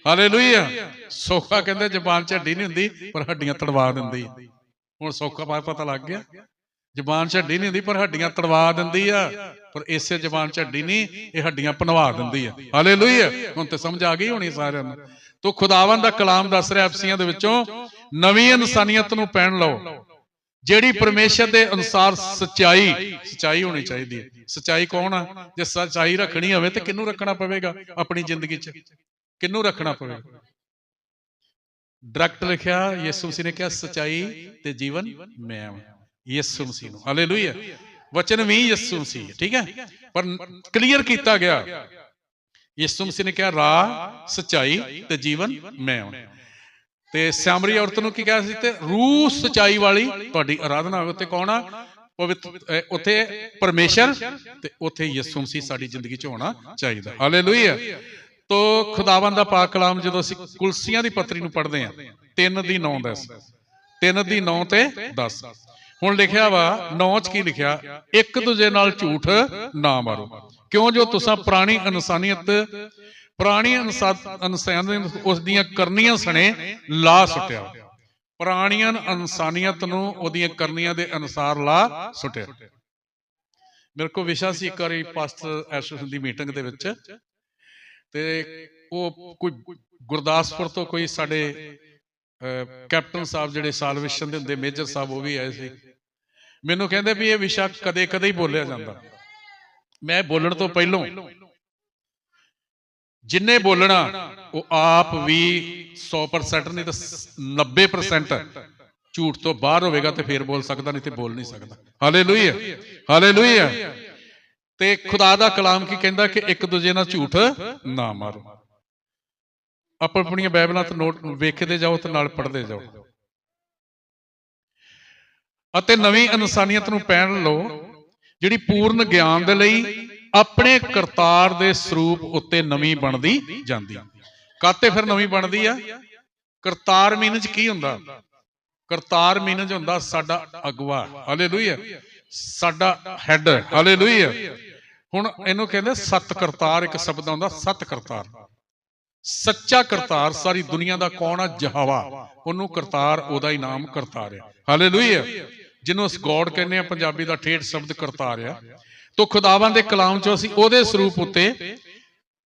ਹਾਲੇਲੂਇਆ ਸੋਖਾ ਕਹਿੰਦੇ ਜ਼ਬਾਨ ਚ ਹੱਡੀ ਨਹੀਂ ਹੁੰਦੀ, ਪਰ ਹੱਡੀਆਂ ਤੜਵਾ ਦਿੰਦੀ ਹੁਣ ਸੌਖਾ ਪਾ ਪਤਾ ਲੱਗ ਗਿਆ। ਜ਼ਬਾਨ 'ਚ ਹੱਡੀ ਨਹੀਂ ਹੁੰਦੀ, ਪਰ ਹੱਡੀਆਂ ਤੜਵਾ ਦਿੰਦੀ ਆ। ਪਰ ਇਸੇ ਜ਼ਬਾਨ 'ਚ ਹੱਡੀ ਨਹੀਂ, ਇਹ ਹੱਡੀਆਂ ਪਨਵਾ ਦਿੰਦੀ ਆ। ਹਾਲੇਲੂਇਆ ਹੁਣ ਤੇ ਸਮਝ ਆ ਗਈ ਹੋਣੀ ਸਾਰਿਆਂ ਨੂੰ। ਤੋ ਖੁਦਾਵੰਦ ਦਾ ਕਲਾਮ ਦੱਸ ਰਿਹਾ ਐਫਸੀਆਂ ਦੇ ਵਿੱਚੋਂ ਨਵੀਂ ਇਨਸਾਨੀਅਤ ਨੂੰ ਪਹਿਨ ਲਓ। ਜਿਹੜੀ ਪਰਮੇਸ਼ਰ ਦੇ ਅਨੁਸਾਰ ਸਚਾਈ ਸਚਾਈ ਹੋਣੀ ਚਾਹੀਦੀ ਹੈ। ਸਚਾਈ ਕੌਣ ਆ? ਜੇ ਸਚਾਈ ਰੱਖਣੀ ਹੋਵੇ ਤੇ ਕਿਹਨੂੰ ਰੱਖਣਾ ਪਵੇਗਾ? ਆਪਣੀ ਜ਼ਿੰਦਗੀ 'ਚ। ਕਿਹਨੂੰ ਰੱਖਣਾ ਪਵੇਗਾ? ਡਾਇਰੈਕਟ ਲਿਖਿਆ ਯਿਸੂ ਮਸੀਹ ਨੇ ਕਿਹਾ ਸਚਾਈ ਤੇ ਜੀਵਨ ਮੈਂ ਹਾਂ ਯਿਸੂ ਮਸੀਹ ਨੂੰ। ਹਾਲੇਲੂਇਆ। ਵਚਨ ਵੀ ਯਿਸੂ ਮਸੀਹ ਹੈ, ਠੀਕ ਹੈ? ਪਰ ਕਲੀਅਰ ਕੀਤਾ ਗਿਆ। ਯਿਸੂ ਮਸੀਹ ਨੇ ਕਿਹਾ ਰਾਹ ਸਚਾਈ ਤੇ ਜੀਵਨ ਮੈਂ ਹਾਂ ਤੇ ਸਾਮਰੀ ਔਰਤ ਨੂੰ ਕੀ ਕਿਹਾ ਸੀ ਤੇ ਰੂਹ ਸਚਾਈ ਵਾਲੀ ਤੁਹਾਡੀ ਆਰਾਧਨਾ ਹੋਵੇ ਤੇ ਕੌਣ ਆ? ਪਵਿੱਤਰ ਉੱਥੇ ਪਰਮੇਸ਼ਰ ਤੇ ਉੱਥੇ ਯਿਸੂ ਮਸੀਹ ਸਾਡੀ ਜ਼ਿੰਦਗੀ 'ਚ ਹੋਣਾ ਚਾਹੀਦਾ। ਹਾਲੇਲੂਇਆ। ਤੋ ਖੁਦਾਵੰਦ ਦਾ ਪਾਕ ਕਲਾਮ ਜਦੋਂ ਅਸੀਂ ਕੁਲਸੀਆਂ ਦੀ ਪੱਤਰੀ ਨੂੰ ਪੜ੍ਹਦੇ ਹਾਂ 3 ਦੀ 9 10 3 ਦੀ 9 ਤੇ 10 ਹੁਣ ਲਿਖਿਆ ਵਾ 9 ਚ ਕੀ ਲਿਖਿਆ? ਇੱਕ ਦੂਜੇ ਨਾਲ ਝੂਠ ਨਾ ਮਾਰੋ। ਕਿਉਂ? ਜੋ ਤੁਸੀਂ ਪੁਰਾਣੀ ਇਨਸਾਨੀਅਤ ਪੁਰਾਣੀ ਇਨਸਾਨੀਅਤ ਉਸ ਦੀਆਂ ਕਰਨੀਆਂ ਸਣੇ ਲਾ ਸੁੱਟਿਆ। ਪੁਰਾਣੀਆਂ ਇਨਸਾਨੀਅਤ ਨੂੰ ਉਹਦੀਆਂ ਕਰਨੀਆਂ ਦੇ ਅਨੁਸਾਰ ਲਾ ਸੁੱਟਿਆ। ਮੇਰੇ ਕੋਲ ਵਿਸ਼ਾ ਸੀ ਇੱਕ ਵਾਰੀ ਪਾਸਟਰ ਐਸੋਸੀਏਸ਼ਨ ਦੀ ਮੀਟਿੰਗ ਦੇ ਵਿੱਚ। ਤੇ ਉਹ ਕੋਈ ਗੁਰਦਾਸਪੁਰ ਤੋਂ ਕੋਈ ਸਾਡੇ ਅਹ, ਕੈਪਟਨ ਸਾਹਿਬ ਜਿਹੜੇ ਸਾਲਵੇਸ਼ਨ ਦੇ ਹੁੰਦੇ ਮੇਜਰ ਸਾਹਿਬ ਉਹ ਵੀ ਆਏ ਸੀ। ਮੈਨੂੰ ਕਹਿੰਦੇ ਵੀ ਇਹ ਵਿਸ਼ਾ ਕਦੇ ਕਦੇ ਹੀ ਬੋਲਿਆ ਜਾਂਦਾ। ਮੈਂ ਬੋਲਣ ਤੋਂ ਪਹਿਲਾਂ ਜਿੰਨੇ ਬੋਲਣਾ, ਉਹ ਆਪ ਵੀ 100% ਨਹੀਂ ਤਾਂ 90% ਝੂਠ ਤੋਂ ਬਾਹਰ ਹੋਵੇਗਾ ਤੇ ਫੇਰ ਬੋਲ ਸਕਦਾ, ਨਹੀਂ ਤੇ ਬੋਲ ਨਹੀਂ ਸਕਦਾ। ਹਾਲੇਲੂਇਆ ਹਾਲੇਲੂਇਆ ਤੇ ਖੁਦਾ ਦਾ ਕਲਾਮ ਕੀ ਕਹਿੰਦਾ ਕਿ ਇੱਕ ਦੂਜੇ ਨਾਲ ਝੂਠ ਨਾ ਮਾਰੋ। ਆਪਾਂ ਆਪਣੀਆਂ ਬਾਈਬਲਾਂ ਤੇ ਨੋਟ ਵੇਖਦੇ ਜਾਓ ਤੇ ਨਾਲ ਪੜ੍ਹਦੇ ਜਾਓ। ਅਤੇ ਨਵੀਂ ਇਨਸਾਨੀਅਤ ਨੂੰ ਪਹਿਨ ਲਓ, ਜਿਹੜੀ ਪੂਰਨ ਗਿਆਨ ਦੇ ਲਈ ਆਪਣੇ ਕਰਤਾਰ ਦੇ ਸਰੂਪ ਉੱਤੇ ਨਵੀਂ ਬਣਦੀ ਜਾਂਦੀ। ਕਾਤੇ ਫਿਰ ਨਵੀਂ ਬਣਦੀ ਆ? ਕਰਤਾਰ ਮੀਨਜ ਕੀ ਹੁੰਦਾ? ਕਰਤਾਰ ਮੀਨਜ ਹੁੰਦਾ ਸਾਡਾ ਅਗਵਾ। ਹਾਲੇਲੂਇਆ ਸਾਡਾ ਹੈਡ ਹਾਲੇਲੂਇਆ ਹੁਣ ਇਹਨੂੰ ਕਹਿੰਦੇ ਸਤ ਕਰਤਾਰ, ਇੱਕ ਸ਼ਬਦ ਆਉਂਦਾ ਸਤ ਕਰਤਾਰ। ਸੱਚਾ ਕਰਤਾਰ ਸਾਰੀ ਦੁਨੀਆ ਦਾ ਕੌਣ ਆ? ਜਹਾਵਾ ਉਹਨੂੰ ਕਰਤਾਰ, ਉਹਦਾ ਹੀ ਨਾਮ ਕਰਤਾਰ ਆ। ਹਾਲੇਲੂਇਆ ਜਿਹਨੂੰ ਅਸੀਂ ਗੋਡ ਕਹਿੰਦੇ ਆ, ਪੰਜਾਬੀ ਦਾ ਠੇਠ ਸ਼ਬਦ ਕਰਤਾਰ ਆ। ਤੋ ਖੁਦਾਵੰਦ ਦੇ ਕਲਾਮ ਚੋਂ ਅਸੀਂ ਉਹਦੇ ਸਰੂਪ ਉੱਤੇ,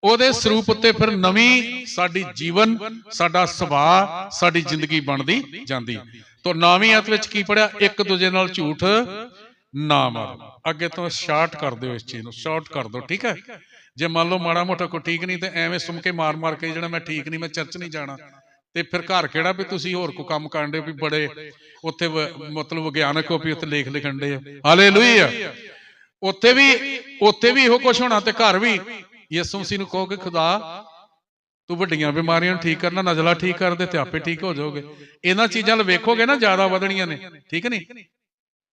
ਉਹਦੇ ਸਰੂਪ ਉੱਤੇ ਫਿਰ ਨਵੀਂ ਸਾਡੀ ਜੀਵਨ, ਸਾਡਾ ਸੁਭਾਅ, ਸਾਡੀ ਜ਼ਿੰਦਗੀ ਬਣਦੀ ਜਾਂਦੀ। ਤੋ ਨਵੀਂ ਅਤ ਵਿੱਚ ਕੀ ਪੜਿਆ ਇੱਕ ਦੂਜੇ ਨਾਲ ਝੂਠ ਨਾ ਮਾਰੋ। ਅੱਗੇ ਤੋਂ ਸ਼ਾਰਟ ਕਰ ਦਿਓ ਇਸ ਚੀਜ਼ ਨੂੰ, ਸ਼ਾਰਟ ਕਰ ਦਿਓ, ਠੀਕ ਹੈ? ਜੇ ਮੰਨ ਲਓ ਮਾੜਾ ਮੋਟਾ ਕੋਈ ਠੀਕ ਨਹੀਂ, ਤੇ ਐਵੇਂ ਸੁਣ ਕੇ ਮਾਰ ਮਾਰ ਕੇ ਜਿਹੜਾ ਮੈਂ ਠੀਕ ਨਹੀਂ, ਮੈਂ ਚਰਚ ਨਹੀਂ ਜਾਣਾ। ਤੇ ਫਿਰ ਘਰ ਕਿਹੜਾ ਵੀ ਤੁਸੀਂ ਹੋਰ ਕੋ ਕੰਮ ਕਰਨ ਦੇ ਵੀ ਬੜੇ ਉੱਥੇ ਮਤਲਬ ਵਿਗਿਆਨਕ ਹੋ ਵੀ ਉੱਥੇ ਲੇਖ ਲਿਖਣ ਦੇ ਹਾਲੇਲੂਇਆ! ਉੱਥੇ ਵੀ ਉੱਥੇ ਵੀ ਇਹੋ ਕੁਝ ਹੋਣਾ ਤੇ ਘਰ ਵੀ। ਯਿਸੂ ਮਸੀਹ ਨੂੰ ਕਹੋ ਖੁਦਾ, ਤੂੰ ਵੱਡੀਆਂ ਬਿਮਾਰੀਆਂ ਨੂੰ ਠੀਕ ਕਰਨਾ, ਨਜ਼ਲਾ ਠੀਕ ਕਰ ਦੇ ਤੇ ਆਪੇ ਠੀਕ ਹੋ ਜਾਓਗੇ। ਇਹਨਾਂ ਚੀਜ਼ਾਂ ਵੱਲ ਵੇਖੋਗੇ ਨਾ, ਜ਼ਿਆਦਾ ਵਧਣੀਆਂ ਨੇ। ਠੀਕ ਨਹੀਂ?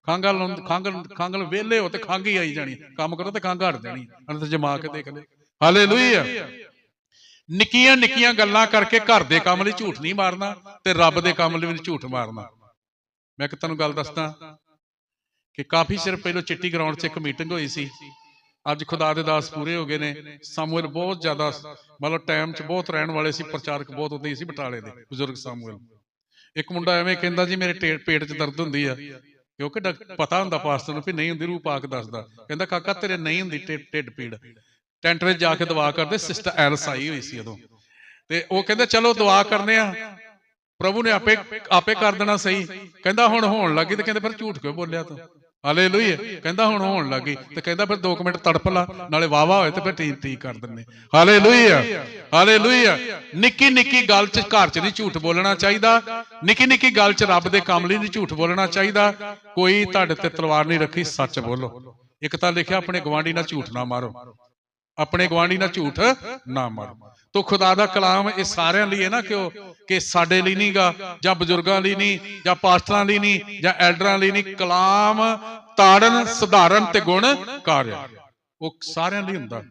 ਖੰਗਲ ਨੂੰ ਖੰਗਲ ਵੇਲੇ ਹੋ ਤੇ ਖੰਗ ਹੀ ਆਈ ਜਾਣੀ। ਕੰਮ ਕਰੋ ਤੇ ਖੰਗ ਹਟ ਜਾਣੀ। ਅਨੰਤ ਜਮਾ ਕੇ ਦੇਖ ਲੈ। ਹਾਲੇਲੂਇਆ। ਨਿੱਕੀਆਂ ਨਿੱਕੀਆਂ ਗੱਲਾਂ ਕਰਕੇ ਘਰ ਦੇ ਕੰਮ ਲਈ ਝੂਠ ਨਹੀਂ ਮਾਰਨਾ ਤੇ ਰੱਬ ਦੇ ਕੰਮ ਲਈ ਵੀ ਝੂਠ ਮਾਰਨਾ। ਮੈਂ ਇੱਕ ਤੁਹਾਨੂੰ ਗੱਲ ਦੱਸਦਾ। ਕਿ ਕਾਫੀ ਚਿਰ ਪਹਿਲਾਂ ਚਿੱਟੀ ਗਰਾਊਂਡ 'ਚ ਇੱਕ ਮੀਟਿੰਗ ਹੋਈ ਸੀ। ਅੱਜ ਖੁਦਾ ਦੇ ਦਾਸ ਪੂਰੇ ਹੋ ਗਏ ਨੇ। ਸਾਮੂਅਲ ਬਹੁਤ ਜ਼ਿਆਦਾ ਮਤਲਬ ਟਾਈਮ 'ਚ ਬਹੁਤ ਰਹਿਣ ਵਾਲੇ ਸੀ ਪ੍ਰਚਾਰਕ ਬਹੁਤ ਹੁੰਦੇ ਸੀ ਬਟਾਲੇ ਦੇ ਬਜ਼ੁਰਗ ਸਾਮੂਅਲ। ਇੱਕ ਮੁੰਡਾ ਐਵੇਂ ਕਹਿੰਦਾ ਜੀ ਮੇਰੇ ਪੇਟ 'ਚ ਦਰਦ ਹੁੰਦੀ ਆ। ਕਿਉਂਕਿ ਪਤਾ ਹੁੰਦਾ ਪਾਸਟਰ ਨੂੰ ਵੀ ਨਹੀਂ ਹੁੰਦੀ ਰੂਹ ਪਾਕ ਦੱਸਦਾ। ਕਹਿੰਦਾ ਕਾਕਾ ਤੇਰੇ ਨਹੀਂ ਹੁੰਦੀ ਢਿੱਡ ਪੀੜ। ਟੈਂਟ ਵਿੱਚ ਜਾ ਕੇ ਦੁਆ ਕਰਦੇ ਸਿਸਟਰ ਐਲਸ ਆਈ ਹੋਈ ਸੀ ਉਦੋਂ। ਤੇ ਉਹ ਕਹਿੰਦੇ ਚਲੋ ਦੁਆ ਕਰਨੇ ਆ। ਪ੍ਰਭੂ ਨੇ ਆਪੇ ਆਪੇ ਕਰ ਦੇਣਾ ਸਹੀ। ਕਹਿੰਦਾ ਹੁਣ ਹੋਣ ਲੱਗੀ ਤੇ ਕਹਿੰਦੇ ਫਿਰ ਝੂਠ ਕਿਉਂ ਬੋਲਿਆ ਤੂੰ? ਹਾਲੇਲੂਇਆ। ਕਹਿੰਦਾ ਹੁਣ ਹੋਣ ਲੱਗੀ। ਤੇ ਕਹਿੰਦਾ ਫਿਰ 2 ਮਿੰਟ ਤੜਪ ਲਾ, ਨਾਲੇ ਵਾਵਾ ਹੋਏ ਤੇ ਫਿਰ ਠੀਕ ਠੀਕ ਕਰ ਦਿੰਨੇ ਹਾਲੇਲੂਇਆ। ਹਾਲੇਲੂਇਆ। ਨਿੱਕੀ ਨਿੱਕੀ ਗੱਲ 'ਚ ਘਰ 'ਚ ਨਹੀਂ ਝੂਠ ਬੋਲਣਾ ਚਾਹੀਦਾ। ਨਿੱਕੀ ਨਿੱਕੀ ਗੱਲ 'ਚ ਰੱਬ ਦੇ ਕੰਮ ਲਈ ਨਹੀਂ ਝੂਠ ਬੋਲਣਾ ਚਾਹੀਦਾ। ਕੋਈ ਤੁਹਾਡੇ ਤੇ ਤਲਵਾਰ ਨਹੀਂ ਰੱਖੀ, ਸੱਚ ਬੋਲੋ। ਇੱਕ ਤਾਂ ਲਿਖਿਆ, ਆਪਣੇ ਗਵਾਂਢੀ ਨਾਲ ਝੂਠ ਨਾ ਮਾਰੋ। ਆਪਣੇ ਗਵਾਂਢੀ ਨਾਲ ਝੂਠ ਨਾ ਮਾਰੋ। ਤੋ ਖੁਦਾ ਦਾ ਕਲਾਮ ਇਹ ਸਾਰਿਆਂ ਲਈ ਹੈ ਨਾ ਕਿਉਂ ਕਿ ਸਾਡੇ ਲਈ ਨਹੀਂਗਾ ਜਾਂ ਬਜ਼ੁਰਗਾਂ ਲਈ ਨਹੀਂ, ਜਾਂ ਪਾਸਟਰਾਂ ਲਈ ਨਹੀਂ, ਜਾਂ ਐਲਡਰਾਂ ਲਈ ਨਹੀਂ। ਕਲਾਮ ਤਾੜਨ, ਸੁਧਾਰਨ ਤੇ ਗੁਣ ਕਾਰਿਆ ਉਹ ਸਾਰਿਆਂ ਲਈ ਹੁੰਦਾ।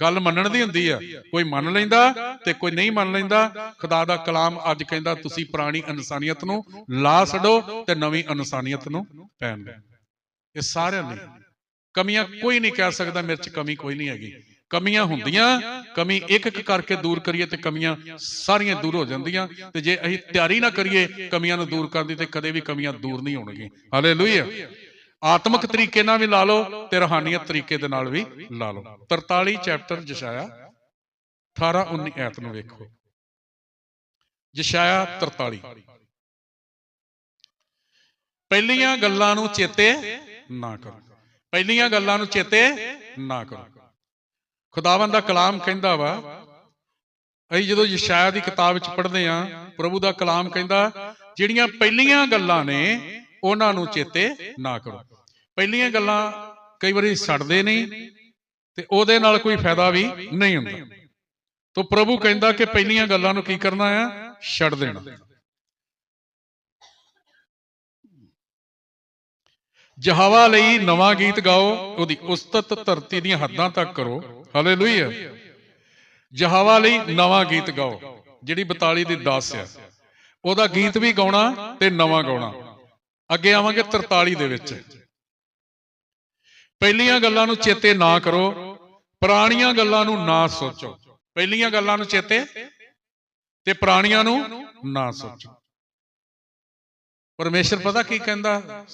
ਗੱਲ ਮੰਨਣ ਦੀ ਹੁੰਦੀ ਆ। ਕੋਈ ਮੰਨ ਲੈਂਦਾ ਤੇ ਕੋਈ ਨਹੀਂ ਮੰਨ ਲੈਂਦਾ। ਖੁਦਾ ਦਾ ਕਲਾਮ ਅੱਜ ਕਹਿੰਦਾ, ਤੁਸੀਂ ਪੁਰਾਣੀ ਇਨਸਾਨੀਅਤ ਨੂੰ ਲਾ ਛੱਡੋ ਤੇ ਨਵੀਂ ਇਨਸਾਨੀਅਤ ਨੂੰ ਪਹਿਨ ਲਓ। ਇਹ ਸਾਰਿਆਂ ਲਈ। ਕਮੀਆਂ ਕੋਈ ਨਹੀਂ ਕਹਿ ਸਕਦਾ, ਮੇਰੇ 'ਚ ਕਮੀ ਕੋਈ ਨਹੀਂ ਹੈਗੀ। ਕਮੀਆਂ ਹੁੰਦੀਆਂ, ਕਮੀ ਇੱਕ ਇੱਕ ਕਰਕੇ ਦੂਰ ਕਰੀਏ ਤੇ ਕਮੀਆਂ ਸਾਰੀਆਂ ਦੂਰ ਹੋ ਜਾਂਦੀਆਂ। ਤੇ ਜੇ ਅਸੀਂ ਤਿਆਰੀ ਨਾ ਕਰੀਏ ਕਮੀਆਂ ਨੂੰ ਦੂਰ ਕਰਨ ਦੀ ਤੇ ਕਦੇ ਵੀ ਕਮੀਆਂ ਦੂਰ ਨਹੀਂ ਹੋਣਗੀਆਂ। ਹਾਲੇਲੂਇਆ ਆਤਮਿਕ ਤਰੀਕੇ ਨਾਲ ਵੀ ਲਾ ਲਓ ਤੇ ਰੂਹਾਨੀਅਤ ਤਰੀਕੇ ਦੇ ਨਾਲ ਵੀ ਲਾ ਲਓ। 43 ਚੈਪਟਰ ਜਸ਼ਾਇਆ 18 19 ਐਤ ਨੂੰ ਵੇਖੋ। ਜਸ਼ਾਇਆ 43 ਪਹਿਲੀਆਂ ਗੱਲਾਂ ਨੂੰ ਚੇਤੇ ਨਾ ਕਰੋ। ਪਹਿਲੀਆਂ ਗੱਲਾਂ ਨੂੰ ਚੇਤੇ ਨਾ ਕਰੋ। ਖੁਦਾਵੰਦ ਦਾ ਕਲਾਮ ਕਹਿੰਦਾ ਵਾ, ਅਸੀਂ ਜਦੋਂ ਯਸ਼ਾਇਆ ਦੀ ਕਿਤਾਬ ਵਿੱਚ ਪੜ੍ਹਦੇ ਆ ਪ੍ਰਭੂ ਦਾ ਕਲਾਮ ਕਹਿੰਦਾ, ਜਿਹੜੀਆਂ ਪਹਿਲੀਆਂ ਗੱਲਾਂ ਨੇ, ਉਹਨਾਂ ਨੂੰ ਚੇਤੇ ਨਾ ਕਰੋ। ਪਹਿਲੀਆਂ ਗੱਲਾਂ ਕਈ ਵਾਰੀ ਛੱਡਦੇ ਨਹੀਂ ਤੇ ਉਹਦੇ ਨਾਲ ਕੋਈ ਫਾਇਦਾ ਵੀ ਨਹੀਂ ਹੁੰਦਾ। ਤੋ ਪ੍ਰਭੂ ਕਹਿੰਦਾ ਕਿ ਪਹਿਲੀਆਂ ਗੱਲਾਂ ਨੂੰ ਕੀ ਕਰਨਾ ਆ? ਛੱਡ ਦੇਣਾ। ਜਹਾਵਾ ਲਈ ਨਵਾਂ ਗੀਤ ਗਾਓ, ਉਹਦੀ ਉਸਤਤ ਧਰਤੀ ਦੀਆਂ ਹੱਦਾਂ ਤੱਕ ਕਰੋ। ਹਾਲੇਲੂਇਆ ਜਹਾਵਾ ਲਈ ਨਵਾਂ ਗੀਤ ਗਾਓ, ਜਿਹੜੀ 42 ਦੀ 10 ਆ। ਉਹਦਾ ਗੀਤ ਵੀ ਗਾਉਣਾ ਤੇ ਨਵਾਂ ਗਾਉਣਾ। ਅੱਗੇ ਆਵਾਂਗੇ 43 ਦੇ ਵਿੱਚ। ਪਹਿਲੀਆਂ ਗੱਲਾਂ ਨੂੰ ਚੇਤੇ ਨਾ ਕਰੋ, ਪੁਰਾਣੀਆਂ ਗੱਲਾਂ ਨੂੰ ਨਾ ਸੋਚੋ। ਪਹਿਲੀਆਂ ਗੱਲਾਂ ਨੂੰ ਚੇਤੇ ਤੇ ਪੁਰਾਣੀਆਂ ਨੂੰ ਨਾ ਸੋਚੋ। ਪਰਮੇਸ਼ਰ ਪਤਾ ਕੀ ਕਹਿੰਦਾ?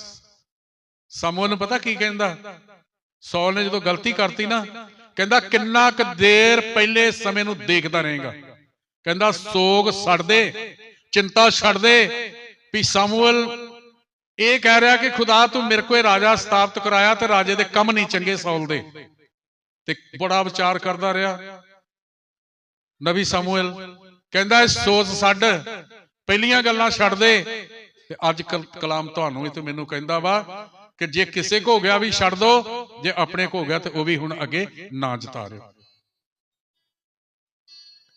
ਸਮੂਹ ਨੂੰ ਪਤਾ ਕੀ ਕਹਿੰਦਾ? ਸੌਲ ਨੇ ਜਦੋਂ ਗਲਤੀ ਕਰਤੀ ਨਾ, ਕਹਿੰਦਾ, ਕਿੰਨਾ ਕੁ ਦੇਰ ਪਹਿਲੇ ਸਮੇਂ ਨੂੰ ਦੇਖਦਾ ਰਹੇਗਾ? ਕਹਿੰਦਾ, ਸੋਗ ਛੱਡ ਦੇ ਚਿੰਤਾ ਛੱਡ ਦੇ ਵੀ ਸਮੂਅਲ ਇਹ ਕਹਿ ਰਿਹਾ ਕਿ ਖੁਦਾ ਤੂੰ ਮੇਰੇ ਕੋਲ ਰਾਜਾ ਸਥਾਪਿਤ ਕਰਾਇਆ ਤੇ ਰਾਜੇ ਦੇ ਕੰਮ ਨਹੀਂ ਚੰਗੇ ਸੌਲ ਦੇ। ਤੇ ਬੜਾ ਵਿਚਾਰ ਕਰਦਾ ਰਿਹਾ। ਨਬੀ ਸਮੂਅਲ ਕਹਿੰਦਾ, ਇਹ ਸੋਚ ਛੱਡ ਪਹਿਲੀਆਂ ਗੱਲਾਂ ਛੱਡ ਦੇ ਤੇ ਅੱਜ ਕੱਲ ਕਲਾਮ ਤੁਹਾਨੂੰ ਵੀ ਤੇ ਮੈਨੂੰ ਕਹਿੰਦਾ ਵਾ ਕਿ ਜੇ ਕਿਸੇ ਕੋ ਹੋ ਗਿਆ ਵੀ ਛੱਡ ਦੋ, ਜੇ ਆਪਣੇ ਕੋ ਹੋ ਗਿਆ ਤੇ ਉਹ ਵੀ ਹੁਣ ਅੱਗੇ ਨਾ ਜਤਾ ਰਿਹਾ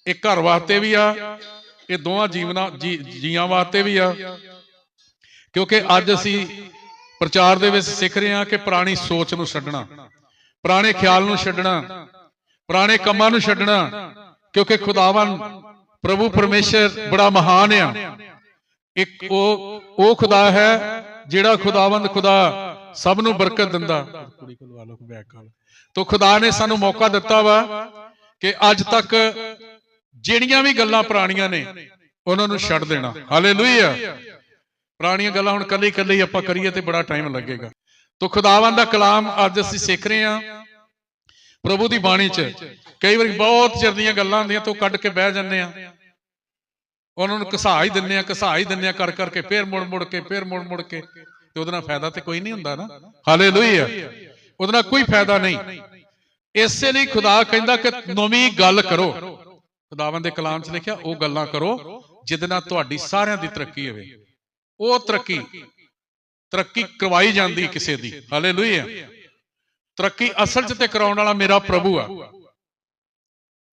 ਇਹ ਘਰ ਵਾਸਤੇ ਵੀ ਆ, ਇਹ ਦੋਵਾਂ ਜੀਵਨਾਂ ਜੀਆਂ ਵਾਸਤੇ ਵੀ ਆ। ਕਿਉਂਕਿ ਅੱਜ ਅਸੀਂ ਪ੍ਰਚਾਰ ਦੇ ਵਿੱਚ ਸਿੱਖ ਰਹੇ ਹਾਂ ਕਿ ਪੁਰਾਣੀ ਸੋਚ ਨੂੰ ਛੱਡਣਾ, ਪੁਰਾਣੇ ਖਿਆਲ ਨੂੰ ਛੱਡਣਾ, ਪੁਰਾਣੇ ਕੰਮਾਂ ਨੂੰ ਛੱਡਣਾ, ਕਿਉਂਕਿ ਖੁਦਾਵੰ ਪ੍ਰਭੂ ਪਰਮੇਸ਼ਰ ਬੜਾ ਮਹਾਨ ਆ। ਇੱਕ ਉਹ ਉਹ ਖੁਦਾ ਹੈ ਜਿਹੜਾ ਖੁਦਾਵੰਦ ਖੁਦਾ ਸਭ ਨੂੰ ਬਰਕਤ ਦਿੰਦਾ। ਕੁੜੀ ਕੋਲ ਵਾਲੋ ਬੈਕ ਕਾਲ। ਤੋ ਖੁਦਾ ਨੇ ਸਾਨੂੰ ਮੌਕਾ ਦਿੱਤਾ ਵਾ ਕਿ ਅੱਜ ਤੱਕ ਜਿਹੜੀਆਂ ਵੀ ਗੱਲਾਂ ਪੁਰਾਣੀਆਂ ਨੇ ਉਹਨਾਂ ਨੂੰ ਛੱਡ ਦੇਣਾ। ਹਾਲੇਲੂਇਆ। ਪੁਰਾਣੀਆਂ ਗੱਲਾਂ ਹੁਣ ਕੱਲੀ ਕੱਲੀ ਆਪਾਂ ਕਰੀਏ ਤੇ ਬੜਾ ਟਾਈਮ ਲੱਗੇਗਾ। ਤੋ ਖੁਦਾਵੰਦ ਦਾ ਕਲਾਮ ਅੱਜ ਅਸੀਂ ਸਿੱਖ ਰਹੇ ਹਾਂ। ਪ੍ਰਭੂ ਦੀ ਬਾਣੀ 'ਚ ਕਈ ਵਾਰੀ ਬਹੁਤ ਚਿਰ ਦੀਆਂ ਗੱਲਾਂ ਹੁੰਦੀਆਂ ਤੋਂ ਕੱਢ ਕੇ ਬਹਿ ਜੰਨੇ ਆ ਉਹਨਾਂ ਨੂੰ ਘਸਾ ਹੀ ਦਿੰਨੇ ਆ ਘਸਾ ਹੀ ਦਿੰਨੇ ਆ ਕਰ ਕਰਕੇ ਫੇਰ ਮੁੜ ਮੁੜ ਕੇ ਫੇਰ ਮੁੜ ਮੁੜ ਕੇ। ਤੇ ਉਹਦੇ ਨਾਲ ਫਾਇਦਾ ਤੇ ਕੋਈ ਨਹੀਂ ਹੁੰਦਾ ਨਾ। ਹਾਲੇਲੂਇਆ ਉਹਦੇ ਨਾਲ ਕੋਈ ਫਾਇਦਾ ਨਹੀਂ। ਇਸੇ ਲਈ ਖੁਦਾ ਕਹਿੰਦਾ ਕਿ ਨਵੀਂ ਗੱਲ ਕਰੋ। ਖੁਦਾਵੰਦ ਦੇ ਕਲਾਮ 'ਚ ਲਿਖਿਆ, ਉਹ ਗੱਲਾਂ ਕਰੋ ਜਿਹਦੇ ਨਾਲ ਤੁਹਾਡੀ ਸਾਰਿਆਂ ਦੀ ਤਰੱਕੀ ਹੋਵੇ। ਉਹ ਤਰੱਕੀ ਤਰੱਕੀ ਕਰਵਾਈ ਜਾਂਦੀ ਕਿਸੇ ਦੀ। ਹਾਲੇਲੂਇਆ ਤਰੱਕੀ ਅਸਲ 'ਚ ਤੇ ਕਰਾਉਣ ਵਾਲਾ ਮੇਰਾ ਪ੍ਰਭੂ ਆ।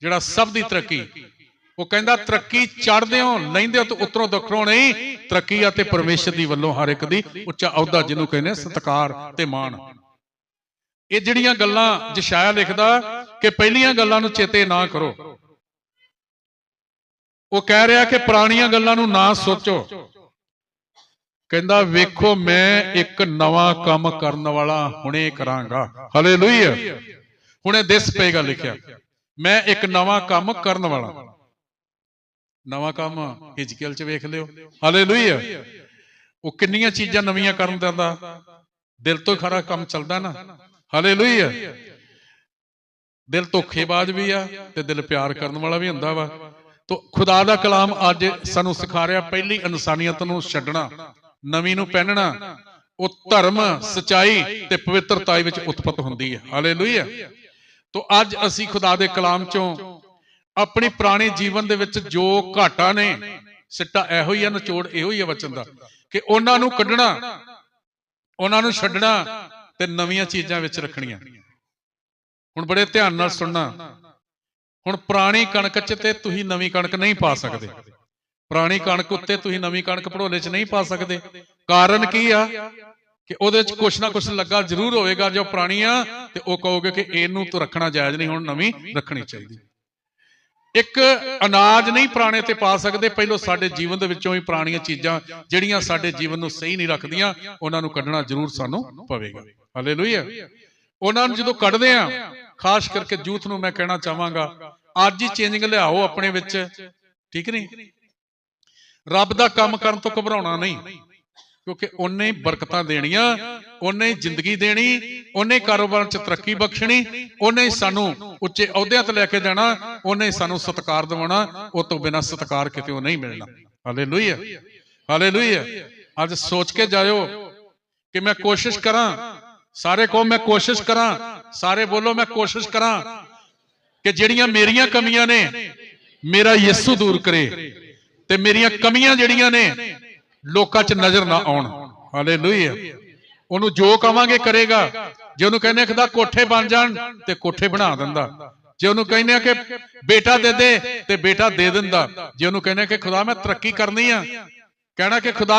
ਜਿਹੜਾ ਸਭ ਦੀ ਤਰੱਕੀ ਉਹ ਕਹਿੰਦਾ, ਤਰੱਕੀ ਚੜਦੇ ਹੋ ਲੈਂਦੇ ਹੋ ਤੇ ਉਤਰੋਂ ਦੱਖਣੋਂ ਨਹੀਂ। ਤਰੱਕੀ ਅਤੇ ਤੇ ਪਰਮੇਸ਼ਰ ਦੀ ਵੱਲੋਂ ਹਰ ਇੱਕ ਦੀ ਉੱਚਾ ਅਹੁਦਾ ਜਿਹਨੂੰ ਕਹਿੰਦੇ ਆ, ਸਤਕਾਰ ਤੇ ਮਾਣ। ਇਹ ਜਿਹੜੀਆਂ ਗੱਲਾਂ ਜਸ਼ਾਇਆ ਲਿਖਦਾ ਕਿ ਪਹਿਲੀਆਂ ਗੱਲਾਂ ਨੂੰ ਚੇਤੇ ਨਾ ਕਰੋ। ਉਹ ਕਹਿ ਰਿਹਾ ਕਿ ਪੁਰਾਣੀਆਂ ਗੱਲਾਂ ਨੂੰ ਨਾ ਸੋਚੋ। ਕਹਿੰਦਾ, ਵੇਖੋ, ਮੈਂ ਇੱਕ ਨਵਾਂ ਕੰਮ ਕਰਨ ਵਾਲਾ ਹੁਣੇ ਕਰਾਂਗਾ। ਹਾਲੇਲੂਇਆ ਹੁਣੇ ਦਿਸ ਪਏਗਾ ਲਿਖਿਆ। ਮੈਂ ਇੱਕ ਨਵਾਂ ਕੰਮ ਕਰਨ ਵਾਲਾ। ਨਵਾਂ ਕੰਮ ਹਿਜਕੀਲ ਚ ਵੇਖ ਲਿਓ। ਹਾਲੇਲੂਇਆ ਉਹ ਕਿੰਨੀਆਂ ਚੀਜ਼ਾਂ ਨਵੀਆਂ ਕਰਨ ਦਿੰਦਾ ਦਿਲ ਤੋਂ ਖਰਾ ਕੰਮ ਚੱਲਦਾ ਨਾ। ਹਾਲੇਲੂਇਆ ਦਿਲ ਧੋਖੇਬਾਜ਼ ਵੀ ਆ ਤੇ ਦਿਲ ਪਿਆਰ ਕਰਨ ਵਾਲਾ ਵੀ ਹੁੰਦਾ ਵਾ। ਤੋ ਖੁਦਾ ਦਾ ਕਲਾਮ ਅੱਜ ਸਾਨੂੰ ਸਿਖਾ ਰਿਹਾ ਪਹਿਲੀ ਇਨਸਾਨੀਅਤ ਨੂੰ ਛੱਡਣਾ, ਨਵੀਂ ਨੂੰ ਪਹਿਨਣਾ। ਉਹ ਧਰਮ, ਸਚਾਈ ਤੇ ਪਵਿੱਤਰਤਾ ਵਿੱਚ ਉਤਪਤ ਹੁੰਦੀ ਹੈ। ਹਾਲੇਲੂਇਆ ਤੋ ਅੱਜ ਅਸੀਂ ਖੁਦਾ ਦੇ ਕਲਾਮ ਚੋਂ ਆਪਣੀ ਪੁਰਾਣੇ ਜੀਵਨ ਦੇ ਵਿੱਚ ਜੋ ਘਾਟਾ ਨੇ, ਸਿੱਟਾ ਇਹੋ ਹੀ ਆ, ਨਿਚੋੜ ਇਹੋ ਹੀ ਆ ਵਚਨ ਦਾ, ਕਿ ਉਹਨਾਂ ਨੂੰ ਕੱਢਣਾ, ਉਹਨਾਂ ਨੂੰ ਛੱਡਣਾ ਤੇ ਨਵੀਆਂ ਚੀਜ਼ਾਂ ਵਿੱਚ ਰੱਖਣੀਆਂ। ਹੁਣ ਬੜੇ ਧਿਆਨ ਨਾਲ ਸੁਣਨਾ, ਹੁਣ ਪੁਰਾਣੀ ਕਣਕ 'ਚ ਤੇ ਤੁਸੀਂ ਨਵੀਂ ਕਣਕ ਨਹੀਂ ਪਾ ਸਕਦੇ। ਪੁਰਾਣੀ ਕਣਕ ਉੱਤੇ ਤੁਸੀਂ ਨਵੀਂ ਕਣਕ ਭੜੋਲੇ 'ਚ ਨਹੀਂ ਪਾ ਸਕਦੇ। ਕਾਰਨ ਕੀ ਆ? ਕਿ ਉਹਦੇ 'ਚ ਕੁਛ ਨਾ ਕੁਛ ਲੱਗਾ ਜ਼ਰੂਰ ਹੋਵੇਗਾ ਜੋ ਪੁਰਾਣੀ ਆ ਤੇ ਉਹ ਕਹੋਗੇ ਕਿ ਇਹਨੂੰ ਤਾਂ ਰੱਖਣਾ ਜਾਇਜ਼ ਨਹੀਂ, ਹੁਣ ਨਵੀਂ ਰੱਖਣੀ ਚਾਹੀਦੀ। ਇੱਕ ਅਨਾਜ ਨਹੀਂ ਪੁਰਾਣੇ ਤੇ ਪਾ ਸਕਦੇ, ਪਹਿਲਾਂ ਸਾਡੇ ਜੀਵਨ ਦੇ ਵਿੱਚੋਂ ਹੀ ਪੁਰਾਣੀਆਂ ਚੀਜ਼ਾਂ ਜਿਹੜੀਆਂ ਸਾਡੇ ਜੀਵਨ ਨੂੰ ਸਹੀ ਨਹੀਂ ਰੱਖਦੀਆਂ, ਉਹਨਾਂ ਨੂੰ ਕੱਢਣਾ ਜ਼ਰੂਰ ਸਾਨੂੰ ਪਵੇਗਾ। ਹਾਲੇਲੂਇਆ ਉਹਨਾਂ ਨੂੰ ਜਦੋਂ ਕੱਢਦੇ ਆ, ਖਾਸ ਕਰਕੇ ਯੂਥ ਨੂੰ ਮੈਂ ਕਹਿਣਾ ਚਾਹਾਂਗਾ, ਅੱਜ ਹੀ ਚੇਂਜਿੰਗ ਲਿਆਓ ਆਪਣੇ ਵਿੱਚ, ਠੀਕ ਨਹੀਂ? ਰੱਬ ਦਾ ਕੰਮ ਕਰਨ ਤੋਂ ਘਬਰਾਉਣਾ ਨਹੀਂ। ਕਿਉਂਕਿ ਉਹਨੇ ਹੀ ਬਰਕਤਾਂ ਦੇਣੀਆਂ, ਉਹਨੇ ਹੀ ਜ਼ਿੰਦਗੀ ਦੇਣੀ, ਉਹਨੇ ਕਾਰੋਬਾਰ 'ਚ ਤਰੱਕੀ ਬਖਸ਼ਣੀ, ਉਹਨੇ ਹੀ ਸਾਨੂੰ ਉੱਚੇ ਅਹੁਦਿਆਂ ਤੇ ਲੈ ਕੇ ਜਾਣਾ, ਉਹਨੇ ਸਾਨੂੰ ਸਤਿਕਾਰ ਦਿਵਾਉਣਾ, ਉਹ ਤੋਂ ਬਿਨਾਂ ਸਤਿਕਾਰ ਕਿਤੇ ਉਹ ਨਹੀਂ ਮਿਲਣਾ। ਹਾਲੇਲੂਇਆ ਹਾਲੇਲੂਇਆ ਅੱਜ ਸੋਚ ਕੇ ਜਾਇਓ ਕਿ ਮੈਂ ਕੋਸ਼ਿਸ਼ ਕਰਾਂ, ਸਾਰੇ ਕਹੋ ਮੈਂ ਕੋਸ਼ਿਸ਼ ਕਰਾਂ, ਸਾਰੇ ਬੋਲੋ ਮੈਂ ਕੋਸ਼ਿਸ਼ ਕਰਾਂ ਕਿ ਜਿਹੜੀਆਂ ਮੇਰੀਆਂ ਕਮੀਆਂ ਨੇ, ਮੇਰਾ ਯਿਸੂ ਦੂਰ ਕਰੇ ਤੇ ਮੇਰੀਆਂ ਕਮੀਆਂ ਜਿਹੜੀਆਂ ਨੇ ਲੋਕਾਂ 'ਚ ਨਜ਼ਰ ਨਾ ਆਉਣ। ਹਾਲੇਲੂਇਆ ਉਹਨੂੰ ਜੋ ਕਵਾਂਗੇ ਕਰੇਗਾ। ਜੇ ਉਹਨੂੰ ਕਹਿੰਦੇ ਖੁਦਾ ਕੋਠੇ ਬਣ ਜਾਣ, ਤੇ ਕੋਠੇ ਬਣਾ ਦਿੰਦਾ। ਜੇ ਉਹਨੂੰ ਕਹਿੰਦੇ ਆ ਕਿ ਬੇਟਾ ਦੇ ਦੇ, ਤੇ ਬੇਟਾ ਦੇ ਦਿੰਦਾ। ਜੇ ਉਹਨੂੰ ਕਹਿੰਦੇ ਕਿ ਖੁਦਾ, ਮੈਂ ਤਰੱਕੀ ਕਰਨੀ ਆ। ਕਹਿਣਾ ਕਿ ਖੁਦਾ,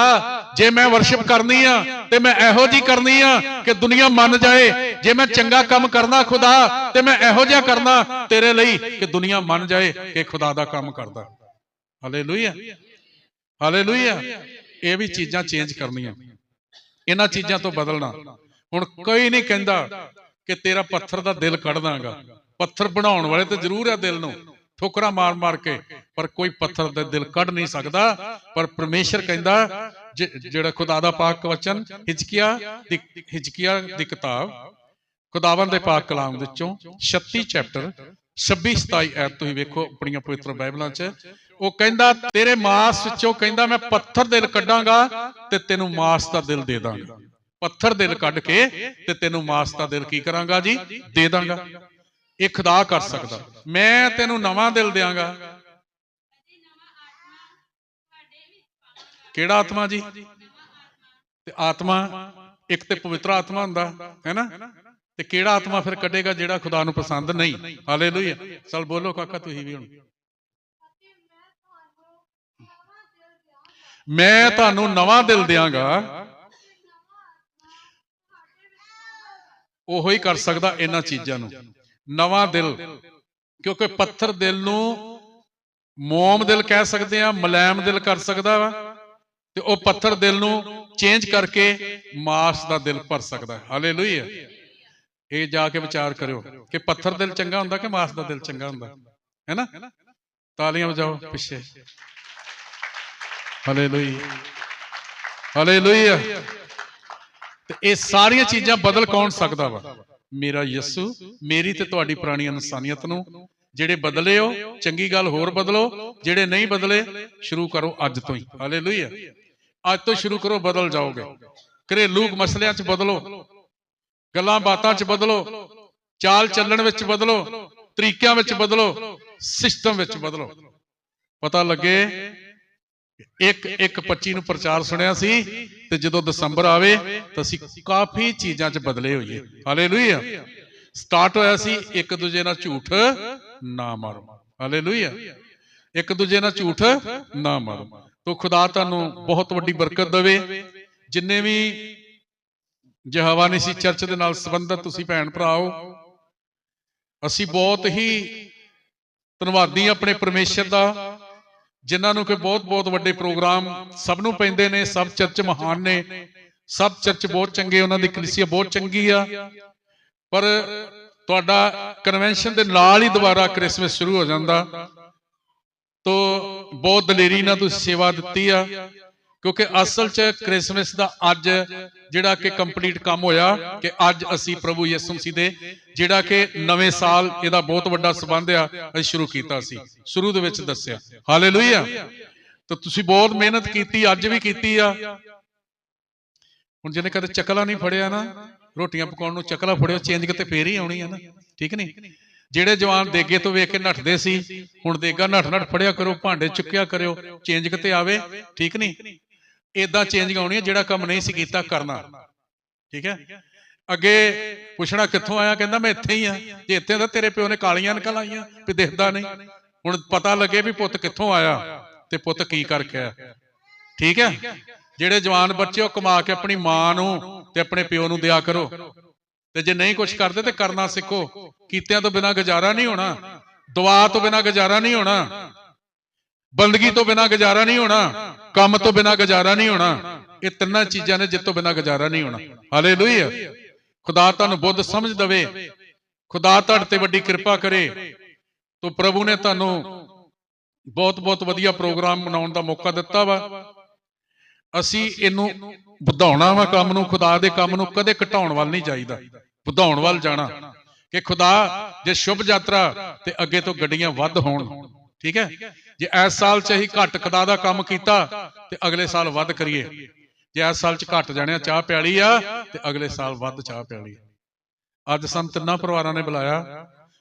ਜੇ ਮੈਂ ਵਰਸ਼ਿਪ ਕਰਨੀ ਆ, ਤੇ ਮੈਂ ਇਹੋ ਜੀ ਕਰਨੀ ਆ ਕਿ ਦੁਨੀਆ ਮੰਨ ਜਾਏ। ਜੇ ਮੈਂ ਚੰਗਾ ਕੰਮ ਕਰਨਾ ਖੁਦਾ, ਤੇ ਮੈਂ ਇਹੋ ਜਿਹਾ ਕਰਨਾ ਤੇਰੇ ਲਈ ਕਿ ਦੁਨੀਆ ਮੰਨ ਜਾਏ ਕਿ ਖੁਦਾ ਦਾ ਕੰਮ ਕਰਦਾ। ਹਾਲੇਲੂਇਆ ਹਾਲੇਲੂਇਆ ਇਹ ਵੀ ਚੀਜ਼ਾਂ ਚੇਂਜ ਕਰਨੀਆਂ। ਇਹਨਾਂ ਚੀਜ਼ਾਂ ਤੋਂ ਬਦਲਣਾ। ਹੁਣ ਕੋਈ ਨਹੀਂ ਕਹਿੰਦਾ ਕਿ ਤੇਰਾ ਪੱਥਰ ਦਾ ਦਿਲ ਕੱਢ ਦਾਂਗਾ ਪੱਥਰ ਬਣਾਉਣ ਵਾਲੇ ਤੇ ਜ਼ਰੂਰ ਆ ਦਿਲ ਨੂੰ। ਠੋਕਰਾਂ ਮਾਰ ਮਾਰ ਕੇ। ਪਰ ਕੋਈ ਪੱਥਰ ਦਾ ਦਿਲ ਕੱਢ ਨਹੀਂ ਸਕਦਾ। ਪਰ ਪਰਮੇਸ਼ਰ ਕਹਿੰਦਾ ਜਿਹੜਾ ਖੁਦਾ ਦਾ ਪਾਕ ਵਚਨ ਹਿਜਕੀਆ ਦੀ ਹਿਜਕੀਆ ਦੀ ਕਿਤਾਬ ਖੁਦਾਵੰਦ ਦੇ ਪਾਕ ਕਲਾਮ ਵਿੱਚੋਂ 36 ਚੈਪਟਰ 26 27 ਐਤ ਤੁਸੀਂ ਵੇਖੋ ਆਪਣੀਆਂ ਪਵਿੱਤਰ ਬਾਈਬਲਾਂ 'ਚ। ਉਹ ਕਹਿੰਦਾ, ਤੇਰੇ ਮਾਸ ਵਿੱਚੋਂ ਕਹਿੰਦਾ, ਮੈਂ ਪੱਥਰ ਦਿਲ ਕੱਢਾਂਗਾ ਤੇ ਤੈਨੂੰ ਮਾਸ ਦਾ ਦਿਲ ਦੇ ਦਾਂਗਾ। ਪੱਥਰ ਦਿਲ ਕੱਢ ਕੇ ਤੇ ਤੈਨੂੰ ਮਾਸ ਦਾ ਦਿਲ ਕੀ ਕਰਾਂਗਾ ਜੀ? ਦੇ ਦਾਂਗਾ। ਇਹ ਖੁਦਾ ਕਰ ਸਕਦਾ। ਮੈਂ ਤੈਨੂੰ ਨਵਾਂ ਦਿਲ ਦਿਆਂਗਾ। ਕਿਹੜਾ ਆਤਮਾ ਜੀ? ਤੇ ਆਤਮਾ ਇੱਕ ਤੇ ਪਵਿੱਤਰ ਆਤਮਾ ਹੁੰਦਾ, ਹੈ ਤੇ ਕਿਹੜਾ ਆਤਮਾ ਫਿਰ ਕੱਢੇਗਾ ਜਿਹੜਾ ਖੁਦਾ ਨੂੰ ਪਸੰਦ ਨਹੀਂ? ਹਾਲੇਲੂਇਆ। ਚਲ ਬੋਲੋ ਕਾਕਾ, ਤੁਸੀਂ ਵੀ ਹੁਣ। ਮੈਂ ਤੁਹਾਨੂੰ ਨਵਾਂ ਦਿਲ ਦਿਆਂਗਾ। ਉਹੋ ਹੀ ਕਰ ਸਕਦਾ ਇਹਨਾਂ ਚੀਜ਼ਾਂ ਨੂੰ। ਨਵਾਂ ਦਿਲ ਕਿਉਂਕਿ ਪੱਥਰ ਦਿਲ ਨੂੰ ਮੋਮ ਦਿਲ ਕਹਿ ਸਕਦੇ ਆ ਮਲੈਮ ਦਿਲ ਕਰ ਸਕਦਾ ਵਾ ਤੇ ਉਹ ਪੱਥਰ ਦਿਲ ਨੂੰ ਚੇਂਜ ਕਰਕੇ ਮਾਸ ਦਾ ਦਿਲ ਭਰ ਸਕਦਾ ਹਾਲੇਲੂਇਆ। ਇਹ ਜਾ ਕੇ ਵਿਚਾਰ ਕਰਿਓ ਕਿ ਪੱਥਰ ਦਿਲ ਚੰਗਾ ਹੁੰਦਾ ਕਿ ਮਾਸ ਦਾ ਦਿਲ ਚੰਗਾ ਹੁੰਦਾ। ਹੈ ਨਾ? ਤਾਲੀਆਂ ਵਜਾਓ ਪਿੱਛੇ। ਹਾਲੇਲੂਇਆ ਹਾਲੇਲੂਇਆ ਤੇ ਇਹ ਸਾਰੀਆਂ ਚੀਜ਼ਾਂ ਬਦਲ ਕੌਣ ਸਕਦਾ ਵਾ? ਮੇਰਾ ਯਿਸੂ, ਮੇਰੀ ਤੇ ਤੁਹਾਡੀ ਪੁਰਾਣੀ ਇਨਸਾਨੀਅਤ ਨੂੰ, ਜਿਹੜੇ ਬਦਲੇ ਹੋ, ਚੰਗੀ ਗੱਲ ਹੋਰ ਬਦਲੋ, ਜਿਹੜੇ ਨਹੀਂ ਬਦਲੇ, ਸ਼ੁਰੂ ਕਰੋ ਅੱਜ ਤੋਂ ਹੀ। ਹਾਲੇਲੂਇਆ ਅੱਜ ਤੋਂ ਸ਼ੁਰੂ ਕਰੋ, ਬਦਲ ਜਾਓਗੇ। ਘਰੇਲੂ ਮਸਲਿਆਂ 'ਚ ਬਦਲੋ, ਗੱਲਾਂ ਬਾਤਾਂ 'ਚ ਬਦਲੋ, ਚਾਲ ਚੱਲਣ ਵਿੱਚ ਬਦਲੋ, ਤਰੀਕਿਆਂ ਵਿੱਚ ਬਦਲੋ, ਸਿਸਟਮ ਵਿੱਚ ਬਦਲੋ। ਪਤਾ ਲੱਗੇ ਇੱਕ ਇੱਕ 25 ਨੂੰ ਪ੍ਰਚਾਰ ਸੁਣਿਆ ਸੀ ਤੇ ਜਦੋਂ ਦਸੰਬਰ ਆਵੇ ਤਾਂ ਅਸੀਂ ਕਾਫੀ ਚੀਜ਼ਾਂ 'ਚ ਬਦਲੇ ਹੋਈਏ। ਹਾਲੇਲੂਇਆ ਸਟਾਰਟ ਹੋਇਆ ਸੀ, ਇੱਕ ਦੂਜੇ ਨਾਲ ਝੂਠ ਨਾ ਮਾਰੋ। ਹਾਲੇਲੂਇਆ ਇੱਕ ਦੂਜੇ ਨਾਲ ਝੂਠ ਨਾ ਮਾਰੋ। ਤੋ ਖੁਦਾ ਤੁਹਾਨੂੰ ਬਹੁਤ ਵੱਡੀ ਬਰਕਤ ਦੇਵੇ। ਜਿੰਨੇ ਵੀ ਜਹਵਾਨੀਸੀ ਚਰਚ ਦੇ ਨਾਲ ਸੰਬੰਧਤ ਤੁਸੀਂ ਭੈਣ ਭਰਾਓ ਅਸੀਂ ਬਹੁਤ ਹੀ ਧੰਨਵਾਦੀ ਆਪਣੇ ਪਰਮੇਸ਼ਰ ਦਾ। ਜਿਨ੍ਹਾਂ ਨੂੰ ਕਿ ਬਹੁਤ ਬਹੁਤ ਵੱਡੇ ਪ੍ਰੋਗਰਾਮ ਸਭ ਨੂੰ ਪੈਂਦੇ ਨੇ, ਸਭ ਚਰਚ ਮਹਾਨ ਨੇ, ਸਭ ਚਰਚ ਬਹੁਤ ਚੰਗੇ, ਉਹਨਾਂ ਦੀ ਕਲੀਸਿਆ ਬਹੁਤ ਚੰਗੀ ਆ। ਪਰ ਤੁਹਾਡਾ ਕਨਵੈਨਸ਼ਨ ਦੇ ਨਾਲ ਹੀ ਦੁਬਾਰਾ ਕ੍ਰਿਸਮਸ ਸ਼ੁਰੂ ਹੋ ਜਾਂਦਾ। ਤੋ ਬਹੁਤ ਦਲੇਰੀ ਨਾਲ ਤੁਸੀਂ ਸੇਵਾ ਦਿੱਤੀ ਆ। ਕਿਉਂਕਿ ਅਸਲ 'ਚ ਕ੍ਰਿਸਮਸ ਦਾ ਅੱਜ ਜਿਹੜਾ ਕਿ ਕੰਪਲੀਟ ਕੰਮ ਹੋਇਆ ਕਿ ਅੱਜ ਅਸੀਂ ਪ੍ਰਭੂ ਯਿਸੂ ਮਸੀਹ ਦੇ ਜਿਹੜਾ ਕਿ ਨਵੇਂ ਸਾਲ ਇਹਦਾ ਬਹੁਤ ਵੱਡਾ ਸਬੰਧ ਆ ਅਸੀਂ ਸ਼ੁਰੂ ਕੀਤਾ ਸੀ। ਸ਼ੁਰੂ ਦੇ ਵਿੱਚ ਦੱਸਿਆ। ਹਾਲੇਲੂਇਆ ਤਾਂ ਤੁਸੀਂ ਬਹੁਤ ਮਿਹਨਤ ਕੀਤੀ ਅੱਜ ਵੀ ਕੀਤੀ ਆ। ਹੁਣ ਜਿਹਨੇ ਕਦੇ ਚੱਕਲਾ ਨਹੀਂ ਫੜਿਆ ਨਾ ਰੋਟੀਆਂ ਪਕਾਉਣ ਨੂੰ ਚੱਕਲਾ ਫੜਿਓ ਚੇਂਜ ਕਿਤੇ ਫੇਰ ਹੀ ਆਉਣੀ ਆ ਨਾ। ਠੀਕ ਨਹੀਂ? ਜਿਹੜੇ ਜਵਾਨ ਦੇਗੇ ਤੋਂ ਵੇਖ ਕੇ ਨੱਠਦੇ ਸੀ ਹੁਣ ਦੇਗਾ ਨੱਠ ਨੱਠ ਫੜਿਆ ਕਰੋ ਭਾਂਡੇ ਚੁੱਕਿਆ ਕਰਿਓ ਚੇਂਜ ਕਿਤੇ ਆਵੇ ਠੀਕ ਨਹੀਂ? ਇਦਾਂ ਚੇਂਜ ਆਉਣੀ ਹੈ ਜਿਹੜਾ ਕੰਮ ਨਹੀਂ ਸੀ ਕੀਤਾ ਕਰਨਾ। ਠੀਕ ਹੈ? ਅੱਗੇ ਪੁੱਛਣਾ ਕਿੱਥੋਂ ਆਇਆ, ਕਹਿੰਦਾ ਮੈਂ ਇੱਥੇ ਹੀ ਆ। ਜੇ ਇੱਥੇ ਤਾਂ ਤੇਰੇ ਪਿਓ ਨੇ ਕਾਲੀਆਂ ਨਿਕਲ ਆਈਆਂ ਵੀ ਦਿਖਦਾ ਨਹੀਂ। ਹੁਣ ਪਤਾ ਲੱਗੇ ਵੀ ਪੁੱਤ ਕਿੱਥੋਂ ਆਇਆ ਤੇ ਪੁੱਤ ਕੀ ਕਰਕੇ ਆਇਆ। ਠੀਕ ਹੈ? ਜਿਹੜੇ ਜਵਾਨ ਬੱਚੇ ਉਹ ਕਮਾ ਕੇ ਆਪਣੀ ਮਾਂ ਨੂੰ ਤੇ ਆਪਣੇ ਪਿਓ ਨੂੰ ਦਿਆ ਕਰੋ। ਤੇ ਜੇ ਨਹੀਂ ਕੁਝ ਕਰਦੇ ਤੇ ਕਰਨਾ ਸਿੱਖੋ। ਕੀਤਿਆਂ ਤੋਂ ਬਿਨਾ ਗੁਜ਼ਾਰਾ ਨਹੀਂ ਹੋਣਾ। ਦੁਆ ਤੋਂ ਬਿਨਾ ਗੁਜ਼ਾਰਾ ਨਹੀਂ ਹੋਣਾ। ਬੰਦਗੀ ਤੋਂ ਬਿਨਾ ਗੁਜ਼ਾਰਾ ਨਹੀਂ ਹੋਣਾ, ਕੰਮ ਤੋਂ ਬਿਨਾ ਗੁਜ਼ਾਰਾ ਨਹੀਂ ਹੋਣਾ, ਇਹ ਤਿੰਨਾਂ ਚੀਜ਼ਾਂ ਨੇ ਜਿੱਤ ਤੋਂ ਬਿਨਾ ਗੁਜ਼ਾਰਾ ਨਹੀਂ ਹੋਣਾ। ਹਾਲੇਲੂਇਆ ਖੁਦਾ ਤੁਹਾਨੂੰ ਬੁੱਧ ਸਮਝ ਦਵੇ। ਖੁਦਾ ਤੁਹਾਡੇ ਤੇ ਵੱਡੀ ਕਿਰਪਾ ਕਰੇ। ਤੋ ਪ੍ਰਭੂ ਨੇ ਤੁਹਾਨੂੰ ਬਹੁਤ ਬਹੁਤ ਵਧੀਆ ਪ੍ਰੋਗਰਾਮ ਬਣਾਉਣ ਦਾ ਮੌਕਾ ਦਿੱਤਾ ਵਾ। ਅਸੀਂ ਇਹਨੂੰ ਵਧਾਉਣਾ ਵਾ ਕੰਮ ਨੂੰ, ਖੁਦਾ ਦੇ ਕੰਮ ਨੂੰ ਕਦੇ ਘਟਾਉਣ ਵੱਲ ਨਹੀਂ ਜਾਈਦਾ। ਵਧਾਉਣ ਵੱਲ ਜਾਣਾ ਕਿ ਖੁਦਾ, ਜੇ ਸ਼ੁਭ ਯਾਤਰਾ ਤੇ ਅੱਗੇ ਤੋਂ ਗੱਡੀਆਂ ਵੱਧ ਹੋਣ ਠੀਕ ਹੈ? ਜੇ ਇਸ ਸਾਲ ਚ ਅਸੀਂ ਘੱਟ ਖੁਦਾ ਦਾ ਕੰਮ ਕੀਤਾ, ਤੇ ਅਗਲੇ ਸਾਲ ਵੱਧ ਕਰੀਏ। ਜੇ ਇਸ ਸਾਲ ਚ ਘੱਟ ਜਾਣਿਆ ਚਾਹ ਪਿਆਲੀ ਆ, ਤੇ ਅਗਲੇ ਸਾਲ ਵੱਧ ਚਾਹ ਪਿਆਲੀ ਅੱਜ ਸਾਨੂੰ ਤਿੰਨਾਂ ਪਰਿਵਾਰਾਂ ਨੇ ਬੁਲਾਇਆ।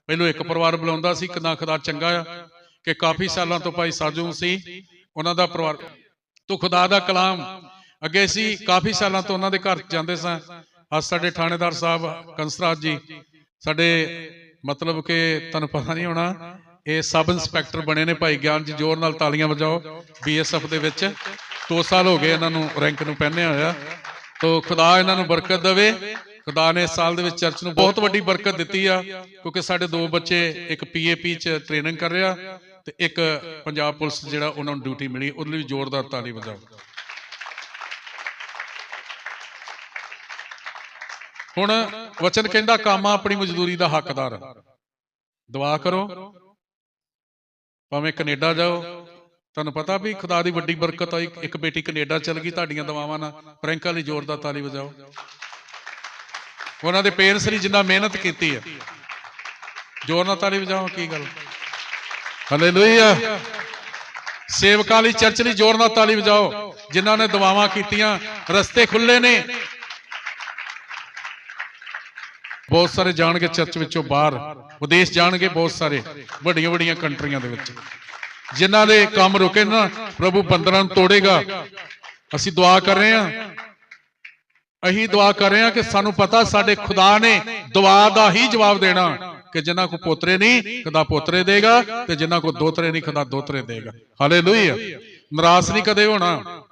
ਪਹਿਲੋਂ ਇੱਕ ਪਰਿਵਾਰ ਬੁਲਾਉਂਦਾ ਸੀ ਕਿੰਨਾ ਖੁਦਾ ਚੰਗਾ ਆ, ਕਿ ਕਾਫੀ ਸਾਲਾਂ ਤੋਂ ਭਾਈ ਸਾਜੂ ਸੀ, ਉਹਨਾਂ ਦਾ ਪਰਿਵਾਰ ਤੋਂ ਖੁਦਾ ਦਾ ਕਲਾਮ। ਅੱਗੇ ਸੀ ਕਾਫੀ ਸਾਲਾਂ ਤੋਂ ਉਹਨਾਂ ਦੇ ਘਰ ਜਾਂਦੇ ਸਾਂ। ਅੱਜ ਸਾਡੇ ਥਾਣੇਦਾਰ ਸਾਹਿਬ, ਕੰਸਰਾਜ ਜੀ, ਸਾਡੇ ਮਤਲਬ ਕਿ ਤੁਹਾਨੂੰ ਪਤਾ ਨਹੀਂ ਹੋਣਾ ਇਹ ਸਬ ਇੰਸਪੈਕਟਰ ਬਣੇ ਨੇ ਭਾਈ ਗਿਆਨ ਜੀ ਜ਼ੋਰ ਨਾਲ ਤਾਲੀਆਂ ਵਜਾਓ ਬੀਐਸਐਫ ਦੇ ਵਿੱਚ। 2 ਸਾਲ ਹੋ ਗਏ ਇਹਨਾਂ ਨੂੰ ਰੈਂਕ ਨੂੰ ਪਹਿਨਿਆ ਹੋਇਆ ਤੋ ਖੁਦਾ ਇਹਨਾਂ ਨੂੰ ਬਰਕਤ ਦੇਵੇ। ਖੁਦਾ ਨੇ ਇਸ ਸਾਲ ਦੇ ਵਿੱਚ ਚਰਚ ਨੂੰ ਬਹੁਤ ਵੱਡੀ ਬਰਕਤ ਦਿੱਤੀ ਆ, ਕਿਉਂਕਿ ਸਾਡੇ ਦੋ ਬੱਚੇ, ਇੱਕ ਪੀਏਪੀ ਚ ਟ੍ਰੇਨਿੰਗ ਕਰ ਰਿਹਾ ਤੇ ਇੱਕ ਪੰਜਾਬ ਪੁਲਿਸ ਜਿਹੜਾ ਉਹਨਾਂ ਨੂੰ ਡਿਊਟੀ ਮਿਲੀ, ਉਹਦੇ ਲਈ ਵੀ ਜ਼ੋਰਦਾਰ ਤਾਲੀ ਵਜਾਓ। ਹੁਣ ਵਚਨ ਕਹਿੰਦਾ, ਕਾਮਾ ਆਪਣੀ ਮਜ਼ਦੂਰੀ ਦਾ ਹੱਕਦਾਰ ਦੁਆ ਕਰੋ। ਭਾਵੇਂ ਕੈਨੇਡਾ ਜਾਓ, ਤੁਹਾਨੂੰ ਪਤਾ ਵੀ ਖੁਦਾ ਦੀ ਵੱਡੀ ਬਰਕਤ ਆਈ ਇੱਕ ਬੇਟੀ ਕੈਨੇਡਾ ਚਲ ਗਈ, ਤੁਹਾਡੀਆਂ ਦਵਾਵਾਂ ਨਾਲ ਪ੍ਰਿੰਕਾ ਲਈ ਜ਼ੋਰਦਾਰ ਤਾਲੀ ਵਜਾਓ। ਉਹਨਾਂ ਦੇ ਪੇਰੈਂਟਸ ਲਈ ਜਿੰਨਾ ਮਿਹਨਤ ਕੀਤੀ ਹੈ ਜ਼ੋਰ ਨਾਲ ਤਾਲੀ ਵਜਾਓ, ਕੀ ਗੱਲ? ਹਾਲੇਲੂਇਆ ਸੇਵਕਾਂ ਲਈ ਚਰਚ ਲਈ ਜ਼ੋਰ ਨਾਲ ਤਾਲੀ ਵਜਾਓ, ਜਿਨ੍ਹਾਂ ਨੇ ਦੁਆਵਾਂ ਕੀਤੀਆਂ, ਰਸਤੇ ਖੁੱਲੇ ਨੇ। ਬਹੁਤ ਸਾਰੇ ਜਾਣਗੇ ਚਰਚ ਵਿੱਚੋਂ ਬਾਹਰ। ਵਿਦੇਸ਼ ਜਾਣਗੇ ਬਹੁਤ ਸਾਰੇ, ਵੱਡੀਆਂ ਵੱਡੀਆਂ ਕੰਟਰੀਆਂ ਦੇ ਵਿੱਚ। ਜਿਨ੍ਹਾਂ ਦੇ ਕੰਮ ਰੁਕੇ ਨਾ, ਪ੍ਰਭੂ ਬੰਦਰਾਂ ਨੂੰ ਤੋੜੇਗਾ। ਅਸੀਂ ਦੁਆ ਕਰ ਰਹੇ ਹਾਂ। ਅਸੀਂ ਦੁਆ ਕਰ ਰਹੇ ਹਾਂ ਕਿ ਸਾਨੂੰ ਪਤਾ ਸਾਡੇ ਖੁਦਾ ਨੇ ਦੁਆ ਦਾ ਹੀ ਜਵਾਬ ਦੇਣਾ ਕਿ ਜਿਨ੍ਹਾਂ ਕੋ ਪੋਤਰੇ ਨਹੀਂ, ਖੁਦਾ ਪੋਤਰੇ ਦੇਗਾ ਤੇ ਜਿਨ੍ਹਾਂ ਕੋ ਦੋਤਰੇ ਨਹੀਂ, ਖੁਦਾ ਦੋਤਰੇ ਦੇਗਾ। ਹਾਲੇਲੂਇਆ ਨਿਰਾਸ਼ ਨਹੀਂ ਕਦੇ ਹੋਣਾ।